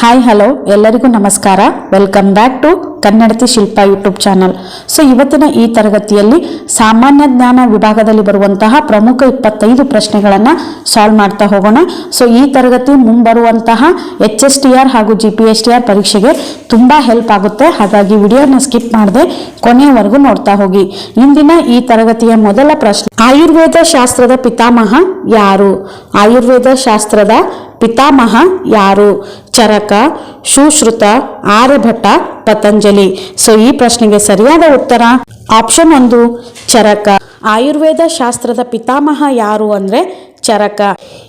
Hi hello ಎಲ್ಲರಿಗೂ ನಮಸ್ಕಾರ. Welcome back to Kannadati Shilpa YouTube channel so ಇವತ್ತಿನ ಈ ತರಗತಿಯಲ್ಲಿ ಸಾಮಾನ್ಯ ಜ್ಞಾನ ವಿಭಾಗದಲ್ಲಿ ಬರುವಂತಹ ಪ್ರಮುಖ ಇಪ್ಪತ್ತೈದು ಪ್ರಶ್ನೆಗಳನ್ನು ಸಾಲ್ವ್ ಮಾಡ್ತಾ ಹೋಗೋಣ. ಸೊ ಈ ತರಗತಿ ಮುಂಬರುವಂತಹ ಎಚ್ ಎಸ್ ಟಿ ಆರ್ ಹಾಗೂ G P S T R ಪರೀಕ್ಷೆಗೆ ತುಂಬ ಹೆಲ್ಪ್ ಆಗುತ್ತೆ. ಹಾಗಾಗಿ ವಿಡಿಯೋನ ಸ್ಕಿಪ್ ಮಾಡದೆ ಕೊನೆಯವರೆಗೂ ನೋಡ್ತಾ ಹೋಗಿ. ಇಂದಿನ ಈ ತರಗತಿಯ ಮೊದಲ ಪ್ರಶ್ನೆ, ಆಯುರ್ವೇದ ಶಾಸ್ತ್ರದ ಪಿತಾಮಹ ಯಾರು? ಆಯುರ್ವೇದ ಶಾಸ್ತ್ರದ ಪಿತಾಮಹ ಯಾರು? ಚರಕ, ಸುಶ್ರುತ ಆರ್ಯಭಟ್ಟ ಪತಂಜಲಿ. ಸೊ ಈ ಪ್ರಶ್ನೆಗೆ ಸರಿಯಾದ ಉತ್ತರ ಆಪ್ಷನ್ ಒಂದು ಚರಕ. ಆಯುರ್ವೇದ ಶಾಸ್ತ್ರದ ಪಿತಾಮಹ ಯಾರು ಅಂದ್ರೆ ಚರಕ.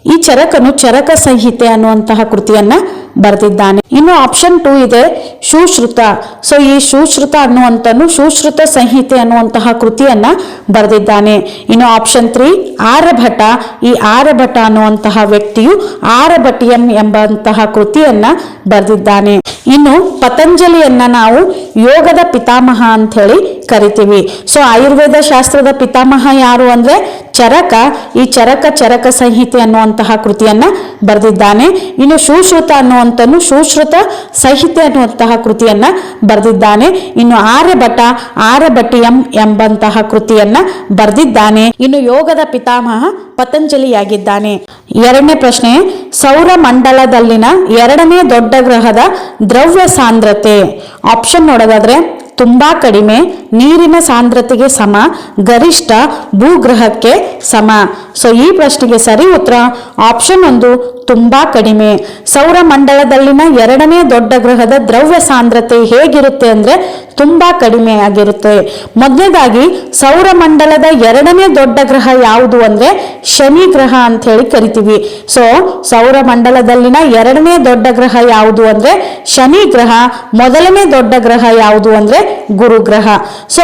ಈ ಚರಕನು ಚರಕ ಸಂಹಿತೆ ಅನ್ನುವಂತಹ ಕೃತಿಯನ್ನ ಬರೆದಿದ್ದಾನೆ. ಇನ್ನು ಆಪ್ಷನ್ ಟೂ ಇದೆ, ಸುಶ್ರುತ. ಸೊ ಈ ಸುಶ್ರುತ ಅನ್ನುವಂತನು ಸುಶ್ರುತ ಸಂಹಿತೆ ಅನ್ನುವಂತಹ ಕೃತಿಯನ್ನ ಬರೆದಿದ್ದಾನೆ. ಇನ್ನು ಆಪ್ಷನ್ ತ್ರೀ ಆರ್ಯಭಟ ಈ ಆರ್ಯಭಟ ಅನ್ನುವಂತಹ ವ್ಯಕ್ತಿಯು ಆರ್ಯಭಟಿಯನ್ ಎಂಬಂತಹ ಕೃತಿಯನ್ನ ಬರೆದಿದ್ದಾನೆ. ಇನ್ನು ಪತಂಜಲಿಯನ್ನ ನಾವು ಯೋಗದ ಪಿತಾಮಹ ಅಂತ ಹೇಳಿ ಕರಿತೀವಿ. ಸೊ ಆಯುರ್ವೇದ ಶಾಸ್ತ್ರದ ಪಿತಾಮಹ ಯಾರು ಅಂದ್ರೆ ಚರಕ. ಈ ಚರಕ ಚರಕ ಸಂಹಿತೆ ಅನ್ನುವಂತಹ ಕೃತಿಯನ್ನ ಬರೆದಿದ್ದಾನೆ. ಇನ್ನು ಸುಶ್ರುತ ಅನ್ನುವಂತನು ಸುಶ್ರುತ ಸಂಹಿತೆ ಅನ್ನುವಂತಹ ಕೃತಿಯನ್ನ ಬರೆದಿದ್ದಾನೆ. ಇನ್ನು ಆರ್ಯಭಟ, ಆರ್ಯಭಟಿಯಂ ಎಂಬಂತಹ ಕೃತಿಯನ್ನ ಬರೆದಿದ್ದಾನೆ. ಇನ್ನು ಯೋಗದ ಪಿತಾಮಹ ಪತಂಜಲಿಯಾಗಿದ್ದಾನೆ. ಎರಡನೇ ಪ್ರಶ್ನೆ ಸೌರ ಮಂಡಲದಲ್ಲಿನ ಎರಡನೇ ದೊಡ್ಡ ಗ್ರಹದ ದ್ರವ್ಯ ಸಾಂದ್ರತೆ. ಆಪ್ಷನ್ ನೋಡೋದಾದ್ರೆ ತುಂಬಾ ಕಡಿಮೆ, ನೀರಿನ ಸಾಂದ್ರತೆಗೆ ಸಮ, ಗರಿಷ್ಠ ಭೂಗ್ರಹಕ್ಕೆ ಸಮ. ಸೊ ಈ ಪ್ರಶ್ನೆಗೆ ಸರಿ ಉತ್ತರ ಆಪ್ಷನ್ ಒಂದು ತುಂಬಾ ಕಡಿಮೆ. ಸೌರಮಂಡಲದಲ್ಲಿನ ಎರಡನೇ ದೊಡ್ಡ ಗ್ರಹದ ದ್ರವ್ಯ ಸಾಂದ್ರತೆ ಹೇಗಿರುತ್ತೆ ಅಂದ್ರೆ ತುಂಬಾ ಕಡಿಮೆ ಆಗಿರುತ್ತೆ. ಮೊದಲನೇದಾಗಿ ಸೌರಮಂಡಲದ ಎರಡನೇ ದೊಡ್ಡ ಗ್ರಹ ಯಾವುದು ಅಂದ್ರೆ ಶನಿ ಗ್ರಹ ಅಂತ ಹೇಳಿ ಕರಿತೀವಿ. ಸೊ ಸೌರಮಂಡಲದಲ್ಲಿನ ಎರಡನೇ ದೊಡ್ಡ ಗ್ರಹ ಯಾವುದು ಅಂದ್ರೆ ಶನಿ ಗ್ರಹ, ಮೊದಲನೇ ದೊಡ್ಡ ಗ್ರಹ ಯಾವುದು ಅಂದ್ರೆ ಗುರು ಗ್ರಹ. ಸೊ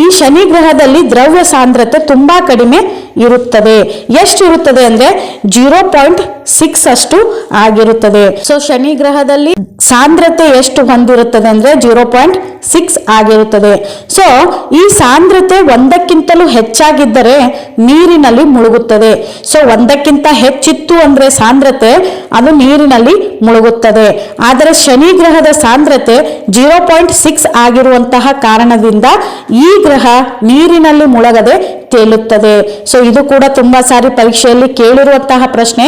ಈ ಶನಿ ಗ್ರಹದಲ್ಲಿ ದ್ರವ್ಯ ಸಾಂದ್ರತೆ ತುಂಬಾ ಕಡಿಮೆ ಇರುತ್ತದೆ. ಎಷ್ಟು ಇರುತ್ತದೆ ಅಂದ್ರೆ ಜೀರೋ ಪಾಯಿಂಟ್ ಸಿಕ್ಸ್ ಅಷ್ಟು ಆಗಿರುತ್ತದೆ. ಸೊ ಶನಿ ಗ್ರಹದಲ್ಲಿ ಸಾಂದ್ರತೆ ಎಷ್ಟು ಹೊಂದಿರುತ್ತದೆ ಅಂದ್ರೆ ಜೀರೋ ಪಾಯಿಂಟ್ ಸಿಕ್ಸ್ ಆಗಿರುತ್ತದೆ. ಸೊ ಈ ಸಾಂದ್ರತೆ ಒಂದಕ್ಕಿಂತಲೂ ಹೆಚ್ಚಾಗಿದ್ದರೆ ನೀರಿನಲ್ಲಿ ಮುಳುಗುತ್ತದೆ. ಸೊ ಒಂದಕ್ಕಿಂತ ಹೆಚ್ಚಿತ್ತು ಅಂದ್ರೆ ಸಾಂದ್ರತೆ, ಅದು ನೀರಿನಲ್ಲಿ ಮುಳುಗುತ್ತದೆ. ಆದರೆ ಶನಿ ಗ್ರಹದ ಸಾಂದ್ರತೆ ಜೀರೋ ಪಾಯಿಂಟ್ ಸಿಕ್ಸ್ ಆಗಿರುವಂತಹ ಕಾರಣದಿಂದ ಈ ಗ್ರಹ ನೀರಿನಲ್ಲಿ ಮುಳಗದೆ ತೇಲುತ್ತದೆ. ಸೊ ಇದು ಕೂಡ ತುಂಬಾ ಸಾರಿ ಪರೀಕ್ಷೆಯಲ್ಲಿ ಕೇಳಿರುವಂತಹ ಪ್ರಶ್ನೆ.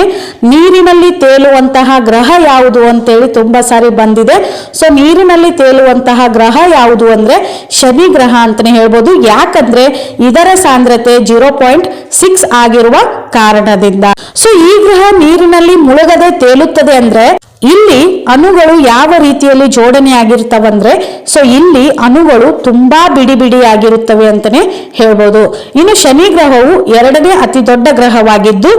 ನೀರಿನಲ್ಲಿ ತೇಲುವಂತಹ ಗ್ರಹ ಯಾವುದು ಅಂತೇಳಿ ತುಂಬಾ ಸಾರಿ ಬಂದಿದೆ. ಸೊ ನೀರಿನಲ್ಲಿ ತೇಲುವಂತಹ ಗ್ರಹ ಯಾವುದು ಅಂದ್ರೆ ಶನಿ ಗ್ರಹ ಅಂತಾನೆ ಹೇಳ್ಬೋದು. ಯಾಕಂದ್ರೆ ಇದರ ಸಾಂದ್ರತೆ ಜೀರೋ ಪಾಯಿಂಟ್ ಸಿಕ್ಸ್ ಆಗಿರುವ ಕಾರಣದಿಂದ. ಸೊ ಈ ಗ್ರಹ ನೀರಿನಲ್ಲಿ ಮುಳುಗದೆ ತೇಲುತ್ತದೆ ಅಂದ್ರೆ ಇಲ್ಲಿ ಅಣುಗಳು ಯಾವ ರೀತಿಯಲ್ಲಿ ಜೋಡಣೆ ಆಗಿರ್ತವಂದ್ರೆ ಸೊ ಇಲ್ಲಿ ಅಣುಗಳು ತುಂಬಾ ಬಿಡಿ ಬಿಡಿ ಆಗಿರುತ್ತವೆ ಅಂತಾನೆ ಹೇಳ್ಬೋದು. ಇನ್ನು ಶನಿ ಗ್ರಹವು ಎರಡನೇ ಅತಿ ದೊಡ್ಡ ಗ್ರಹವಾಗಿದ್ದು,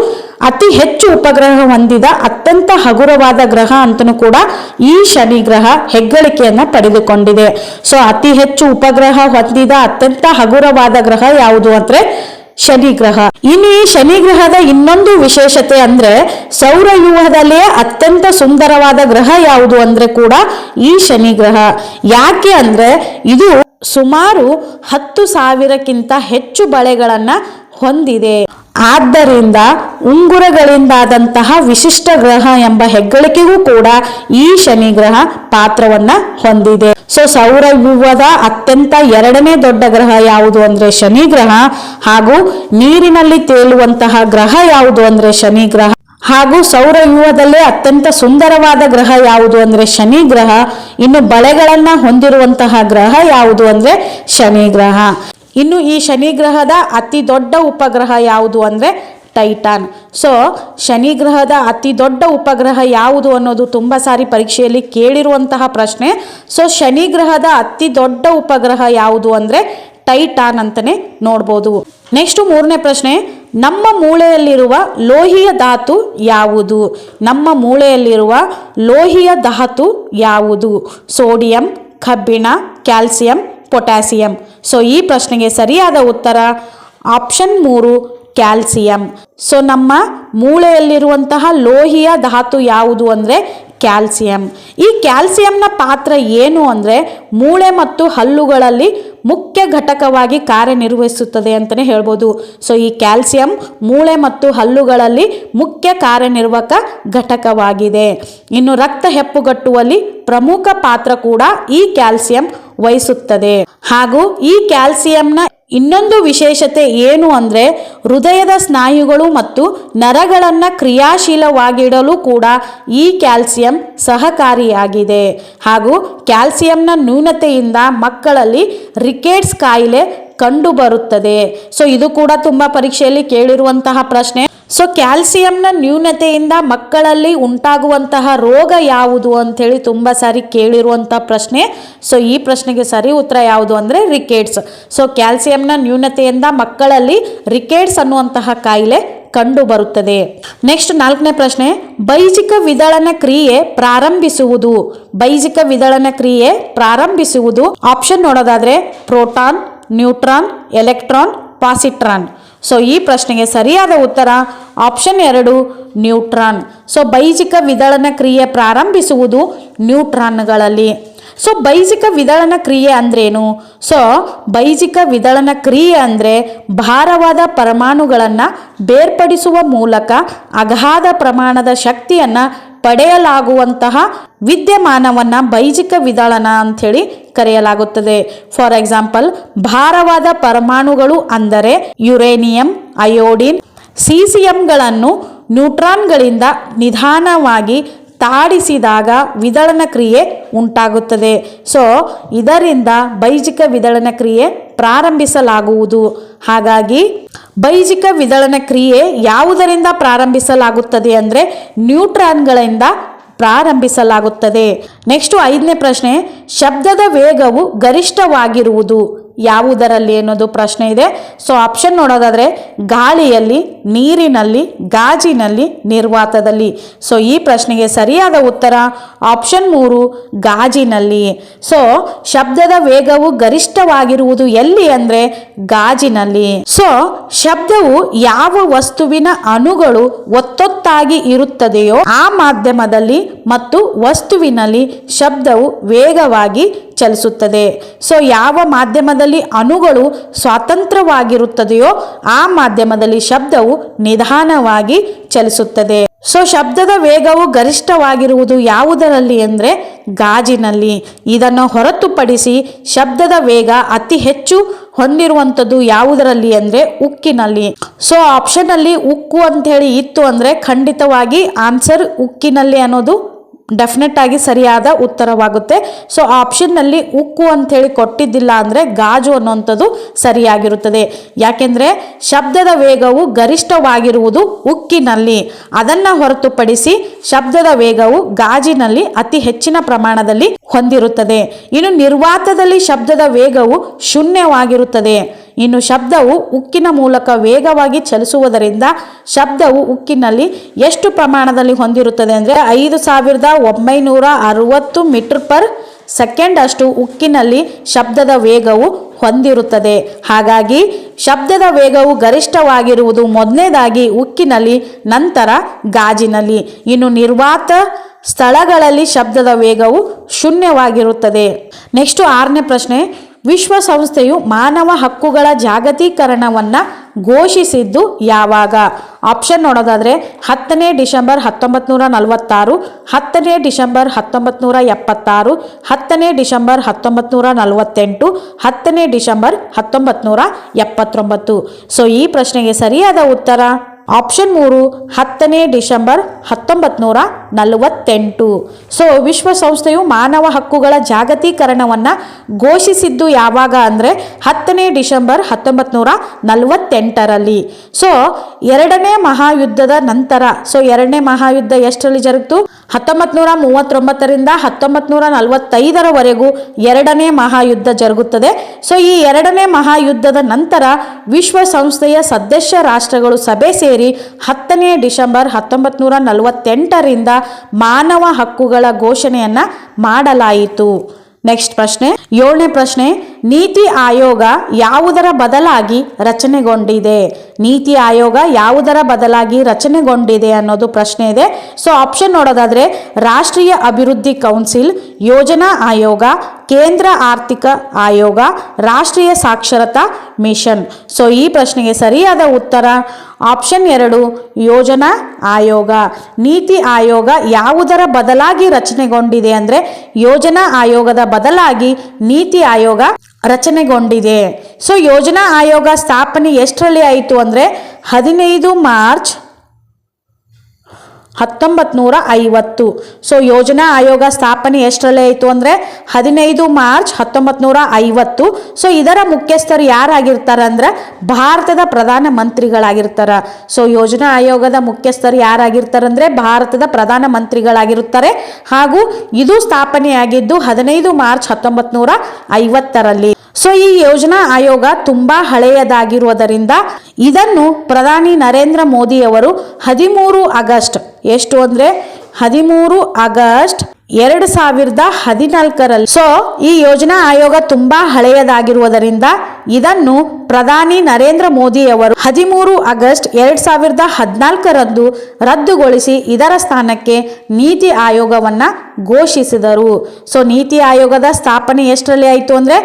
ಅತಿ ಹೆಚ್ಚು ಉಪಗ್ರಹ ಹೊಂದಿದ ಅತ್ಯಂತ ಹಗುರವಾದ ಗ್ರಹ ಅಂತನೂ ಕೂಡ ಈ ಶನಿ ಗ್ರಹ ಹೆಗ್ಗಳಿಕೆಯನ್ನ ಪಡೆದುಕೊಂಡಿದೆ. ಸೊ ಅತಿ ಹೆಚ್ಚು ಉಪಗ್ರಹ ಹೊಂದಿದ ಅತ್ಯಂತ ಹಗುರವಾದ ಗ್ರಹ ಯಾವುದು ಅಂದ್ರೆ ಶನಿ ಗ್ರಹ ಇನ್ನು ಈ ಶನಿ ಗ್ರಹದ ಇನ್ನೊಂದು ವಿಶೇಷತೆ ಅಂದ್ರೆ ಸೌರವ್ಯೂಹದಲ್ಲಿಯೇ ಅತ್ಯಂತ ಸುಂದರವಾದ ಗ್ರಹ ಯಾವುದು ಅಂದ್ರೆ ಕೂಡ ಈ ಶನಿ ಗ್ರಹ ಯಾಕೆ ಅಂದ್ರೆ ಇದು ಸುಮಾರು ಹತ್ತು ಸಾವಿರಕ್ಕಿಂತ ಹೆಚ್ಚು ಬಳೆಗಳನ್ನ ಹೊಂದಿದೆ. ಆದ್ದರಿಂದ ಉಂಗುರಗಳಿಂದಾದಂತಹ ವಿಶಿಷ್ಟ ಗ್ರಹ ಎಂಬ ಹೆಗ್ಗಳಿಕೆಗೂ ಕೂಡ ಈ ಶನಿ ಗ್ರಹ ಪಾತ್ರವನ್ನ ಹೊಂದಿದೆ. ಸೊ ಸೌರವ್ಯೂಹದ ಅತ್ಯಂತ ಎರಡನೇ ದೊಡ್ಡ ಗ್ರಹ ಯಾವುದು ಅಂದ್ರೆ ಶನಿ ಗ್ರಹ ಹಾಗೂ ನೀರಿನಲ್ಲಿ ತೇಲುವಂತಹ ಗ್ರಹ ಯಾವುದು ಅಂದ್ರೆ ಶನಿ ಗ್ರಹ ಹಾಗೂ ಸೌರವ್ಯೂಹದಲ್ಲೇ ಅತ್ಯಂತ ಸುಂದರವಾದ ಗ್ರಹ ಯಾವುದು ಅಂದ್ರೆ ಶನಿ ಗ್ರಹ ಇನ್ನು ಬಳೆಗಳನ್ನ ಹೊಂದಿರುವಂತಹ ಗ್ರಹ ಯಾವುದು ಅಂದ್ರೆ ಶನಿ ಗ್ರಹ ಇನ್ನು ಈ ಶನಿ ಗ್ರಹದ ಅತಿ ದೊಡ್ಡ ಉಪಗ್ರಹ ಯಾವುದು ಅಂದರೆ ಟೈಟಾನ್. ಸೊ ಶನಿ ಗ್ರಹದ ಅತಿ ದೊಡ್ಡ ಉಪಗ್ರಹ ಯಾವುದು ಅನ್ನೋದು ತುಂಬ ಸಾರಿ ಪರೀಕ್ಷೆಯಲ್ಲಿ ಕೇಳಿರುವಂತಹ ಪ್ರಶ್ನೆ. ಸೊ ಶನಿ ಗ್ರಹದ ಅತಿ ದೊಡ್ಡ ಉಪಗ್ರಹ ಯಾವುದು ಅಂದರೆ ಟೈಟಾನ್ ಅಂತಲೇ ನೋಡ್ಬೋದು. ನೆಕ್ಸ್ಟ್ ಮೂರನೇ ಪ್ರಶ್ನೆ, ನಮ್ಮ ಮೂಳೆಯಲ್ಲಿರುವ ಲೋಹಿಯ ಧಾತು ಯಾವುದು? ನಮ್ಮ ಮೂಳೆಯಲ್ಲಿರುವ ಲೋಹಿಯ ಧಾತು ಯಾವುದು? ಸೋಡಿಯಂ, ಕಬ್ಬಿಣ, ಕ್ಯಾಲ್ಸಿಯಂ, ಪೊಟ್ಯಾಸಿಯಂ. ಸೊ ಈ ಪ್ರಶ್ನೆಗೆ ಸರಿಯಾದ ಉತ್ತರ ಆಪ್ಷನ್ ಮೂರು ಕ್ಯಾಲ್ಸಿಯಂ. ಸೊ ನಮ್ಮ ಮೂಳೆಯಲ್ಲಿರುವಂತಹ ಲೋಹಿಯ ಧಾತು ಯಾವುದು ಅಂದರೆ ಕ್ಯಾಲ್ಸಿಯಂ. ಈ ಕ್ಯಾಲ್ಸಿಯಂನ ಪಾತ್ರ ಏನು ಅಂದರೆ ಮೂಳೆ ಮತ್ತು ಹಲ್ಲುಗಳಲ್ಲಿ ಮುಖ್ಯ ಘಟಕವಾಗಿ ಕಾರ್ಯನಿರ್ವಹಿಸುತ್ತದೆ ಅಂತಲೇ ಹೇಳ್ಬೋದು. ಸೊ ಈ ಕ್ಯಾಲ್ಸಿಯಂ ಮೂಳೆ ಮತ್ತು ಹಲ್ಲುಗಳಲ್ಲಿ ಮುಖ್ಯ ಕಾರ್ಯನಿರ್ವಾಹಕ ಘಟಕವಾಗಿದೆ. ಇನ್ನು ರಕ್ತ ಹೆಪ್ಪುಗಟ್ಟುವಲ್ಲಿ ಪ್ರಮುಖ ಪಾತ್ರ ಕೂಡ ಈ ಕ್ಯಾಲ್ಸಿಯಂ ವಹಿಸುತ್ತದೆ. ಹಾಗೂ ಈ ಕ್ಯಾಲ್ಸಿಯಂನ ಇನ್ನೊಂದು ವಿಶೇಷತೆ ಏನು ಅಂದರೆ ಹೃದಯದ ಸ್ನಾಯುಗಳು ಮತ್ತು ನರಗಳನ್ನು ಕ್ರಿಯಾಶೀಲವಾಗಿಡಲು ಕೂಡ ಈ ಕ್ಯಾಲ್ಸಿಯಂ ಸಹಕಾರಿಯಾಗಿದೆ. ಹಾಗೂ ಕ್ಯಾಲ್ಸಿಯಂನ ನ್ಯೂನತೆಯಿಂದ ಮಕ್ಕಳಲ್ಲಿ ರಿಕೆಟ್ಸ್ ಕಾಯಿಲೆ ಕಂಡುಬರುತ್ತದೆ. ಸೊ, ಇದು ಕೂಡ ತುಂಬ ಪರೀಕ್ಷೆಯಲ್ಲಿ ಕೇಳಿರುವಂತಹ ಪ್ರಶ್ನೆ. ಸೊ ಕ್ಯಾಲ್ಸಿಯಂನ ನ್ಯೂನತೆಯಿಂದ ಮಕ್ಕಳಲ್ಲಿ ಉಂಟಾಗುವಂತಹ ರೋಗ ಯಾವುದು ಅಂಥೇಳಿ ತುಂಬ ಸಾರಿ ಕೇಳಿರುವಂಥ ಪ್ರಶ್ನೆ. ಸೊ ಈ ಪ್ರಶ್ನೆಗೆ ಸರಿ ಉತ್ತರ ಯಾವುದು ಅಂದರೆ ರಿಕೆಟ್ಸ್ ಸೊ ಕ್ಯಾಲ್ಸಿಯಂನ ನ್ಯೂನತೆಯಿಂದ ಮಕ್ಕಳಲ್ಲಿ ರಿಕೆಟ್ಸ್ ಅನ್ನುವಂತಹ ಕಾಯಿಲೆ ಕಂಡು ಬರುತ್ತದೆ ನೆಕ್ಸ್ಟ್ ನಾಲ್ಕನೇ ಪ್ರಶ್ನೆ, ಬೈಜಿಕ ವಿದಳನ ಕ್ರಿಯೆ ಪ್ರಾರಂಭಿಸುವುದು. ಬೈಜಿಕ ವಿದಳನ ಕ್ರಿಯೆ ಪ್ರಾರಂಭಿಸುವುದು. ಆಪ್ಷನ್ ನೋಡೋದಾದ್ರೆ proton neutron electron positron so ಈ ಪ್ರಶ್ನೆಗೆ ಸರಿಯಾದ ಉತ್ತರ ಆಪ್ಷನ್ ಎರಡು ನ್ಯೂಟ್ರಾನ್ ಸೊ ಬೈಜಿಕ ವಿದಳನ ಕ್ರಿಯೆ ಪ್ರಾರಂಭಿಸುವುದು ನ್ಯೂಟ್ರಾನ್ಗಳಲ್ಲಿ ಸೊ ಬೈಜಿಕ ವಿದಳನ ಕ್ರಿಯೆ ಅಂದ್ರೇನು? ಸೊ ಬೈಜಿಕ ವಿದಳನ ಕ್ರಿಯೆ ಅಂದರೆ ಭಾರವಾದ ಪರಮಾಣುಗಳನ್ನು ಬೇರ್ಪಡಿಸುವ ಮೂಲಕ ಅಗಾಧ ಪ್ರಮಾಣದ ಶಕ್ತಿಯನ್ನು ಪಡೆಯಲಾಗುವಂತಹ ವಿದ್ಯಮಾನವನ್ನು ಬೈಜಿಕ ವಿದಳನ ಅಂಥೇಳಿ ಕರೆಯಲಾಗುತ್ತದೆ. ಫಾರ್ ಎಕ್ಸಾಂಪಲ್ ಭಾರವಾದ ಪರಮಾಣುಗಳು ಅಂದರೆ ಯುರೇನಿಯಂ, ಅಯೋಡಿನ್ ಸೀಸಿಯಂಗಳನ್ನು ನ್ಯೂಟ್ರಾನ್ಗಳಿಂದ ನಿಧಾನವಾಗಿ ತಾಡಿಸಿದಾಗ ವಿದಳನ ಕ್ರಿಯೆ ಉಂಟಾಗುತ್ತದೆ. ಸೊ, ಇದರಿಂದ ಬೈಜಿಕ ವಿದಳನ ಕ್ರಿಯೆ ಪ್ರಾರಂಭಿಸಲಾಗುವುದು. ಹಾಗಾಗಿ, ಬೈಜಿಕ ವಿದಳನ ಕ್ರಿಯೆ ಯಾವುದರಿಂದ ಪ್ರಾರಂಭಿಸಲಾಗುತ್ತದೆ ಅಂದರೆ ನ್ಯೂಟ್ರಾನ್ಗಳಿಂದ ಪ್ರಾರಂಭಿಸಲಾಗುತ್ತದೆ. ನೆಕ್ಸ್ಟ್ ಐದನೇ ಪ್ರಶ್ನೆ, ಶಬ್ದದ ವೇಗವು ಗರಿಷ್ಠವಾಗಿರುವುದು. ಯಾವುದರಲ್ಲಿ ಅನ್ನೋದು ಪ್ರಶ್ನೆ ಇದೆ. ಸೊ ಆಪ್ಷನ್ ನೋಡೋದಾದ್ರೆ ಗಾಳಿಯಲ್ಲಿ, ನೀರಿನಲ್ಲಿ, ಗಾಜಿನಲ್ಲಿ, ನಿರ್ವಾತದಲ್ಲಿ. ಸೊ ಈ ಪ್ರಶ್ನೆಗೆ ಸರಿಯಾದ ಉತ್ತರ ಆಪ್ಷನ್ ಮೂರು, ಗಾಜಿನಲ್ಲಿ. ಸೊ ಶಬ್ದದ ವೇಗವು ಗರಿಷ್ಠವಾಗಿರುವುದು ಎಲ್ಲಿ ಅಂದರೆ ಗಾಜಿನಲ್ಲಿ. ಸೊ ಶಬ್ದವು ಯಾವ ವಸ್ತುವಿನ ಅಣುಗಳು ಒತ್ತೊತ್ತಾಗಿ ಇರುತ್ತದೆಯೋ ಆ ಮಾಧ್ಯಮದಲ್ಲಿ ಮತ್ತು ವಸ್ತುವಿನಲ್ಲಿ ಶಬ್ದವು ವೇಗವಾಗಿ ಚಲಿಸುತ್ತದೆ. ಸೊ ಯಾವ ಮಾಧ್ಯಮದಲ್ಲಿ ಅಣುಗಳು ಸ್ವಾತಂತ್ರ್ಯವಾಗಿರುತ್ತದೆಯೋ, ಆ ಮಾಧ್ಯಮದಲ್ಲಿ ಶಬ್ದವು ನಿಧಾನವಾಗಿ ಚಲಿಸುತ್ತದೆ. ಸೊ ಶಬ್ದದ ವೇಗವು ಗರಿಷ್ಠವಾಗಿರುವುದು ಯಾವುದರಲ್ಲಿ ಅಂದರೆ, ಗಾಜಿನಲ್ಲಿ. ಇದನ್ನು ಹೊರತುಪಡಿಸಿ ಶಬ್ದದ ವೇಗ ಅತಿ ಹೆಚ್ಚು ಹೊಂದಿರುವಂಥದ್ದು ಯಾವುದರಲ್ಲಿ ಅಂದರೆ, ಉಕ್ಕಿನಲ್ಲಿ. ಸೊ ಆಪ್ಷನಲ್ಲಿ ಉಕ್ಕು ಅಂತ ಹೇಳಿ ಇತ್ತು ಅಂದರೆ, ಖಂಡಿತವಾಗಿ ಆನ್ಸರ್ ಉಕ್ಕಿನಲ್ಲಿ ಅನ್ನೋದು ಡೆಫಿನೆಟ್ ಆಗಿ ಸರಿಯಾದ ಉತ್ತರವಾಗುತ್ತೆ. ಸೊ ಆಪ್ಷನ್ನಲ್ಲಿ ಉಕ್ಕು ಅಂಥೇಳಿ ಕೊಟ್ಟಿದ್ದಿಲ್ಲ ಅಂದರೆ ಗಾಜು ಅನ್ನುವಂಥದ್ದು ಸರಿಯಾಗಿರುತ್ತದೆ. ಯಾಕೆಂದರೆ ಶಬ್ದದ ವೇಗವು ಗರಿಷ್ಠವಾಗಿರುವುದು ಉಕ್ಕಿನಲ್ಲಿ. ಅದನ್ನು ಹೊರತುಪಡಿಸಿ ಶಬ್ದದ ವೇಗವು ಗಾಜಿನಲ್ಲಿ ಅತಿ ಹೆಚ್ಚಿನ ಪ್ರಮಾಣದಲ್ಲಿ ಹೊಂದಿರುತ್ತದೆ. ಇನ್ನು ನಿರ್ವಾತದಲ್ಲಿ ಶಬ್ದದ ವೇಗವು ಶೂನ್ಯವಾಗಿರುತ್ತದೆ. ಇನ್ನು ಶಬ್ದವು ಉಕ್ಕಿನ ಮೂಲಕ ವೇಗವಾಗಿ ಚಲಿಸುವುದರಿಂದ ಶಬ್ದವು ಉಕ್ಕಿನಲ್ಲಿ ಎಷ್ಟು ಪ್ರಮಾಣದಲ್ಲಿ ಹೊಂದಿರುತ್ತದೆ ಅಂದರೆ ಐದು ಸಾವಿರದ ಒಂಬೈನೂರ ಅರುವತ್ತು ಮೀಟರ್ ಪರ್ ಸೆಕೆಂಡ್ ಅಷ್ಟು ಉಕ್ಕಿನಲ್ಲಿ ಶಬ್ದದ ವೇಗವು ಹೊಂದಿರುತ್ತದೆ. ಹಾಗಾಗಿ ಶಬ್ದದ ವೇಗವು ಗರಿಷ್ಠವಾಗಿರುವುದು ಮೊದಲನೇದಾಗಿ ಉಕ್ಕಿನಲ್ಲಿ, ನಂತರ ಗಾಜಿನಲ್ಲಿ. ಇನ್ನು ನಿರ್ವಾತ ಸ್ಥಳಗಳಲ್ಲಿ ಶಬ್ದದ ವೇಗವು ಶೂನ್ಯವಾಗಿರುತ್ತದೆ. ನೆಕ್ಸ್ಟ್ ಆರನೇ ಪ್ರಶ್ನೆ, ವಿಶ್ವಸಂಸ್ಥೆಯು ಮಾನವ ಹಕ್ಕುಗಳ ಜಾಗತೀಕರಣವನ್ನು ಘೋಷಿಸಿದ್ದು ಯಾವಾಗ? ಆಪ್ಷನ್ ನೋಡೋದಾದರೆ, ಹತ್ತನೇ ಡಿಸೆಂಬರ್ ಹತ್ತೊಂಬತ್ತು ನೂರ ನಲವತ್ತಾರು ಹತ್ತನೇ ಡಿಸೆಂಬರ್ ಹತ್ತೊಂಬತ್ತು ನೂರ ಎಪ್ಪತ್ತಾರು ಹತ್ತನೇ ಡಿಸೆಂಬರ್ ಹತ್ತೊಂಬತ್ತು ನೂರ ನಲವತ್ತೆಂಟು ಹತ್ತನೇ ಡಿಸೆಂಬರ್ ಹತ್ತೊಂಬತ್ತು ನೂರ ಎಪ್ಪತ್ತೊಂಬತ್ತು ಸೊ ಈ ಪ್ರಶ್ನೆಗೆ ಸರಿಯಾದ ಉತ್ತರ? ಆಪ್ಷನ್ ಮೂರು, ಹತ್ತನೇ ಡಿಸೆಂಬರ್ ಹತ್ತೊಂಬತ್ತು ನೂರ ನಲವತ್ತೆಂಟು. ಸೊ ವಿಶ್ವಸಂಸ್ಥೆಯು ಮಾನವ ಹಕ್ಕುಗಳ ಜಾಗತೀಕರಣವನ್ನು ಘೋಷಿಸಿದ್ದು ಯಾವಾಗ ಅಂದರೆ ಹತ್ತನೇ ಡಿಸೆಂಬರ್ ಹತ್ತೊಂಬತ್ತು ನೂರ ನಲವತ್ತೆಂಟರಲ್ಲಿ. ಸೊ ಎರಡನೇ ಮಹಾಯುದ್ಧದ ನಂತರ ಸೊ ಎರಡನೇ ಮಹಾಯುದ್ಧ ಎಷ್ಟರಲ್ಲಿ ಜರುಗಿತು? ಹತ್ತೊಂಬತ್ತು ನೂರ ಮೂವತ್ತೊಂಬತ್ತರಿಂದ ಹತ್ತೊಂಬತ್ತು ನೂರ ನಲವತ್ತೈದರವರೆಗೂ ಎರಡನೇ ಮಹಾಯುದ್ಧ ಜರುಗುತ್ತದೆ. ಸೊ, ಈ ಎರಡನೇ ಮಹಾಯುದ್ಧದ ನಂತರ ವಿಶ್ವಸಂಸ್ಥೆಯ ಸದಸ್ಯ ರಾಷ್ಟ್ರಗಳು ಸಭೆ ಸೇರಿ ಹತ್ತನೇ ಡಿಸೆಂಬರ್ ಹತ್ತೊಂಬತ್ತು ನೂರ ನಲವತ್ತೆಂಟರಿಂದ ಮಾನವ ಹಕ್ಕುಗಳ ಘೋಷಣೆಯನ್ನು ಮಾಡಲಾಯಿತು. ನೆಕ್ಸ್ಟ್ ಪ್ರಶ್ನೆ, ಏಳನೇ ಪ್ರಶ್ನೆ ನೀತಿ ಆಯೋಗ ಯಾವುದರ ಬದಲಾಗಿ ರಚನೆಗೊಂಡಿದೆ? ನೀತಿ ಆಯೋಗ ಯಾವುದರ ಬದಲಾಗಿ ರಚನೆಗೊಂಡಿದೆ ಅನ್ನೋದು ಪ್ರಶ್ನೆ ಇದೆ. ಸೊ ಆಪ್ಷನ್ ನೋಡೋದಾದರೆ, ರಾಷ್ಟ್ರೀಯ ಅಭಿವೃದ್ಧಿ ಕೌನ್ಸಿಲ್, ಯೋಜನಾ ಆಯೋಗ, ಕೇಂದ್ರ ಆರ್ಥಿಕ ಆಯೋಗ, ರಾಷ್ಟ್ರೀಯ ಸಾಕ್ಷರತಾ ಮಿಷನ್. ಸೊ ಈ ಪ್ರಶ್ನೆಗೆ ಸರಿಯಾದ ಉತ್ತರ? ಆಪ್ಷನ್ ಎರಡು, ಯೋಜನಾ ಆಯೋಗ. ನೀತಿ ಆಯೋಗ ಯಾವುದರ ಬದಲಾಗಿ ರಚನೆಗೊಂಡಿದೆ ಅಂದರೆ ಯೋಜನಾ ಆಯೋಗದ ಬದಲಾಗಿ ನೀತಿ ಆಯೋಗ ರಚನೆಗೊಂಡಿದೆ. ಸೊ, ಯೋಜನಾ ಆಯೋಗ ಸ್ಥಾಪನೆ ಎಷ್ಟರಲ್ಲಿ ಆಯಿತು ಅಂದರೆ ಹದಿನೈದು ಮಾರ್ಚ್ ಹತ್ತೊಂಬತ್ತು ನೂರ ಐವತ್ತು ಸೊ, ಯೋಜನಾ ಆಯೋಗ ಸ್ಥಾಪನೆ ಎಷ್ಟರಲ್ಲಿ ಆಯಿತು ಅಂದರೆ ಹದಿನೈದು ಮಾರ್ಚ್ ಹತ್ತೊಂಬತ್ತು ನೂರ ಐವತ್ತು ಸೊ, ಇದರ ಮುಖ್ಯಸ್ಥರು ಯಾರಾಗಿರ್ತಾರೆ ಅಂದ್ರೆ ಭಾರತದ ಪ್ರಧಾನ ಮಂತ್ರಿಗಳಾಗಿರ್ತಾರೆ. ಸೊ, ಯೋಜನಾ ಆಯೋಗದ ಮುಖ್ಯಸ್ಥರು ಯಾರಾಗಿರ್ತಾರೆ ಅಂದರೆ ಭಾರತದ ಪ್ರಧಾನ ಮಂತ್ರಿಗಳಾಗಿರುತ್ತಾರೆ. ಹಾಗೂ ಇದು ಸ್ಥಾಪನೆಯಾಗಿದ್ದು ಹದಿನೈದು ಮಾರ್ಚ್ ಹತ್ತೊಂಬತ್ತು ನೂರ ಐವತ್ತರಲ್ಲಿ ಸೊ ಈ ಯೋಜನಾ ಆಯೋಗ ತುಂಬಾ ಹಳೆಯದಾಗಿರುವುದರಿಂದ ಇದನ್ನು ಪ್ರಧಾನಿ ನರೇಂದ್ರ ಮೋದಿಯವರು ಹದಿಮೂರು ಆಗಸ್ಟ್, ಎಷ್ಟು ಅಂದರೆ ಹದಿಮೂರು ಆಗಸ್ಟ್ ಎರಡು ಸಾವಿರದ ಹದಿನಾಲ್ಕರಲ್ಲಿ. ಸೊ ಈ ಯೋಜನಾ ಆಯೋಗ ತುಂಬಾ ಹಳೆಯದಾಗಿರುವುದರಿಂದ ಇದನ್ನು ಪ್ರಧಾನಿ ನರೇಂದ್ರ ಮೋದಿಯವರು ಹದಿಮೂರು ಆಗಸ್ಟ್ ಎರಡ್ ಸಾವಿರದ ಹದಿನಾಲ್ಕರಂದು ರದ್ದುಗೊಳಿಸಿ ಇದರ ಸ್ಥಾನಕ್ಕೆ ನೀತಿ ಆಯೋಗವನ್ನ ಘೋಷಿಸಿದರು. ಸೊ ನೀತಿ ಆಯೋಗದ ಸ್ಥಾಪನೆ ಎಷ್ಟರಲ್ಲಿ ಆಯಿತು ಅಂದರೆ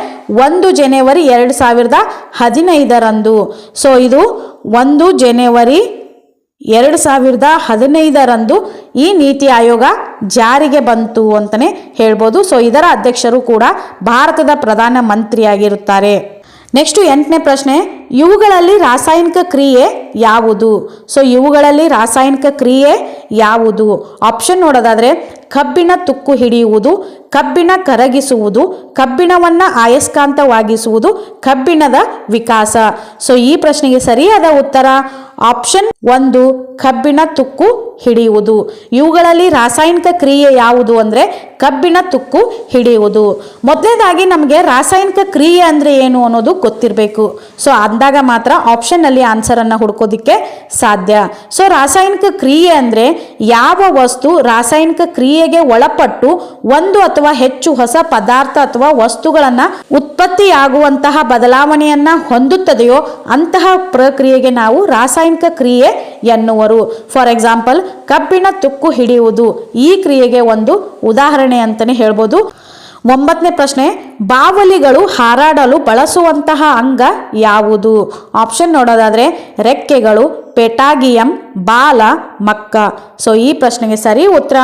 ಒಂದು ಜನವರಿ ಎರಡು ಸಾವಿರದ ಹದಿನೈದರಂದು. ಸೊ ಇದು ಒಂದು ಜನವರಿ ಎರಡು ಸಾವಿರದ ಹದಿನೈದರಂದು ಈ ನೀತಿ ಆಯೋಗ ಜಾರಿಗೆ ಬಂತು ಅಂತಲೇ ಹೇಳ್ಬೋದು. ಸೊ ಇದರ ಅಧ್ಯಕ್ಷರು ಕೂಡ ಭಾರತದ ಪ್ರಧಾನ ಮಂತ್ರಿಯಾಗಿರುತ್ತಾರೆ. ನೆಕ್ಸ್ಟ್ ಎಂಟನೇ ಪ್ರಶ್ನೆ, ಇವುಗಳಲ್ಲಿ ರಾಸಾಯನಿಕ ಕ್ರಿಯೆ ಯಾವುದು? ಸೊ ಇವುಗಳಲ್ಲಿ ರಾಸಾಯನಿಕ ಕ್ರಿಯೆ ಯಾವುದು? ಆಪ್ಷನ್ ನೋಡೋದಾದ್ರೆ ಕಬ್ಬಿಣ ತುಕ್ಕು ಹಿಡಿಯುವುದು, ಕಬ್ಬಿಣ ಕರಗಿಸುವುದು, ಕಬ್ಬಿಣವನ್ನು ಆಯಸ್ಕಾಂತವಾಗಿಸುವುದು, ಕಬ್ಬಿಣದ ವಿಕಾಸ. ಸೊ ಈ ಪ್ರಶ್ನೆಗೆ ಸರಿಯಾದ ಉತ್ತರ ಆಪ್ಷನ್ ಒಂದು, ಕಬ್ಬಿಣ ತುಕ್ಕು ಹಿಡಿಯುವುದು. ಇವುಗಳಲ್ಲಿ ರಾಸಾಯನಿಕ ಕ್ರಿಯೆ ಯಾವುದು ಅಂದರೆ ಕಬ್ಬಿಣ ತುಕ್ಕು ಹಿಡಿಯುವುದು. ಮೊದಲನೇದಾಗಿ ನಮಗೆ ರಾಸಾಯನಿಕ ಕ್ರಿಯೆ ಅಂದರೆ ಏನು ಅನ್ನೋದು ಗೊತ್ತಿರಬೇಕು. ಸೊ ಅಂದಾಗ ಮಾತ್ರ ಆಪ್ಷನ್ನಲ್ಲಿ ಆನ್ಸರನ್ನು ಹುಡ್ಕೋದಿಕ್ಕೆ ಸಾಧ್ಯ. ಸೊ ರಾಸಾಯನಿಕ ಕ್ರಿಯೆ ಅಂದರೆ ಯಾವ ವಸ್ತು ರಾಸಾಯನಿಕ ಕ್ರಿಯೆಗೆ ಒಳಪಟ್ಟು ಒಂದು ಅಥವಾ ಹೆಚ್ಚು ಹೊಸ ಪದಾರ್ಥ ಅಥವಾ ವಸ್ತುಗಳನ್ನು ಉತ್ಪತ್ತಿಯಾಗುವಂತಹ ಬದಲಾವಣೆಯನ್ನ ಹೊಂದುತ್ತದೆಯೋ ಅಂತಹ ಪ್ರಕ್ರಿಯೆಗೆ ನಾವು ರಾಸಾಯನಿಕ ಕ್ರಿಯೆ ಎನ್ನುವರು. ಫಾರ್ ಎಕ್ಸಾಂಪಲ್ ಕಬ್ಬಿಣ ತುಕ್ಕು ಹಿಡಿಯುವುದು ಈ ಕ್ರಿಯೆಗೆ ಒಂದು ಉದಾಹರಣೆ ಅಂತಲೇ ಹೇಳ್ಬೋದು. ಒಂಬತ್ತನೇ ಪ್ರಶ್ನೆ, ಬಾವಲಿಗಳು ಹಾರಾಡಲು ಬಳಸುವಂತಹ ಅಂಗ ಯಾವುದು? ಆಪ್ಷನ್ ನೋಡೋದಾದ್ರೆ, ರೆಕ್ಕೆಗಳು ಪೆಟಾಗಿಯಂ ಬಾಲ ಮಕ್ಕ. ಸೊ ಈ ಪ್ರಶ್ನೆಗೆ ಸರಿ ಉತ್ತರ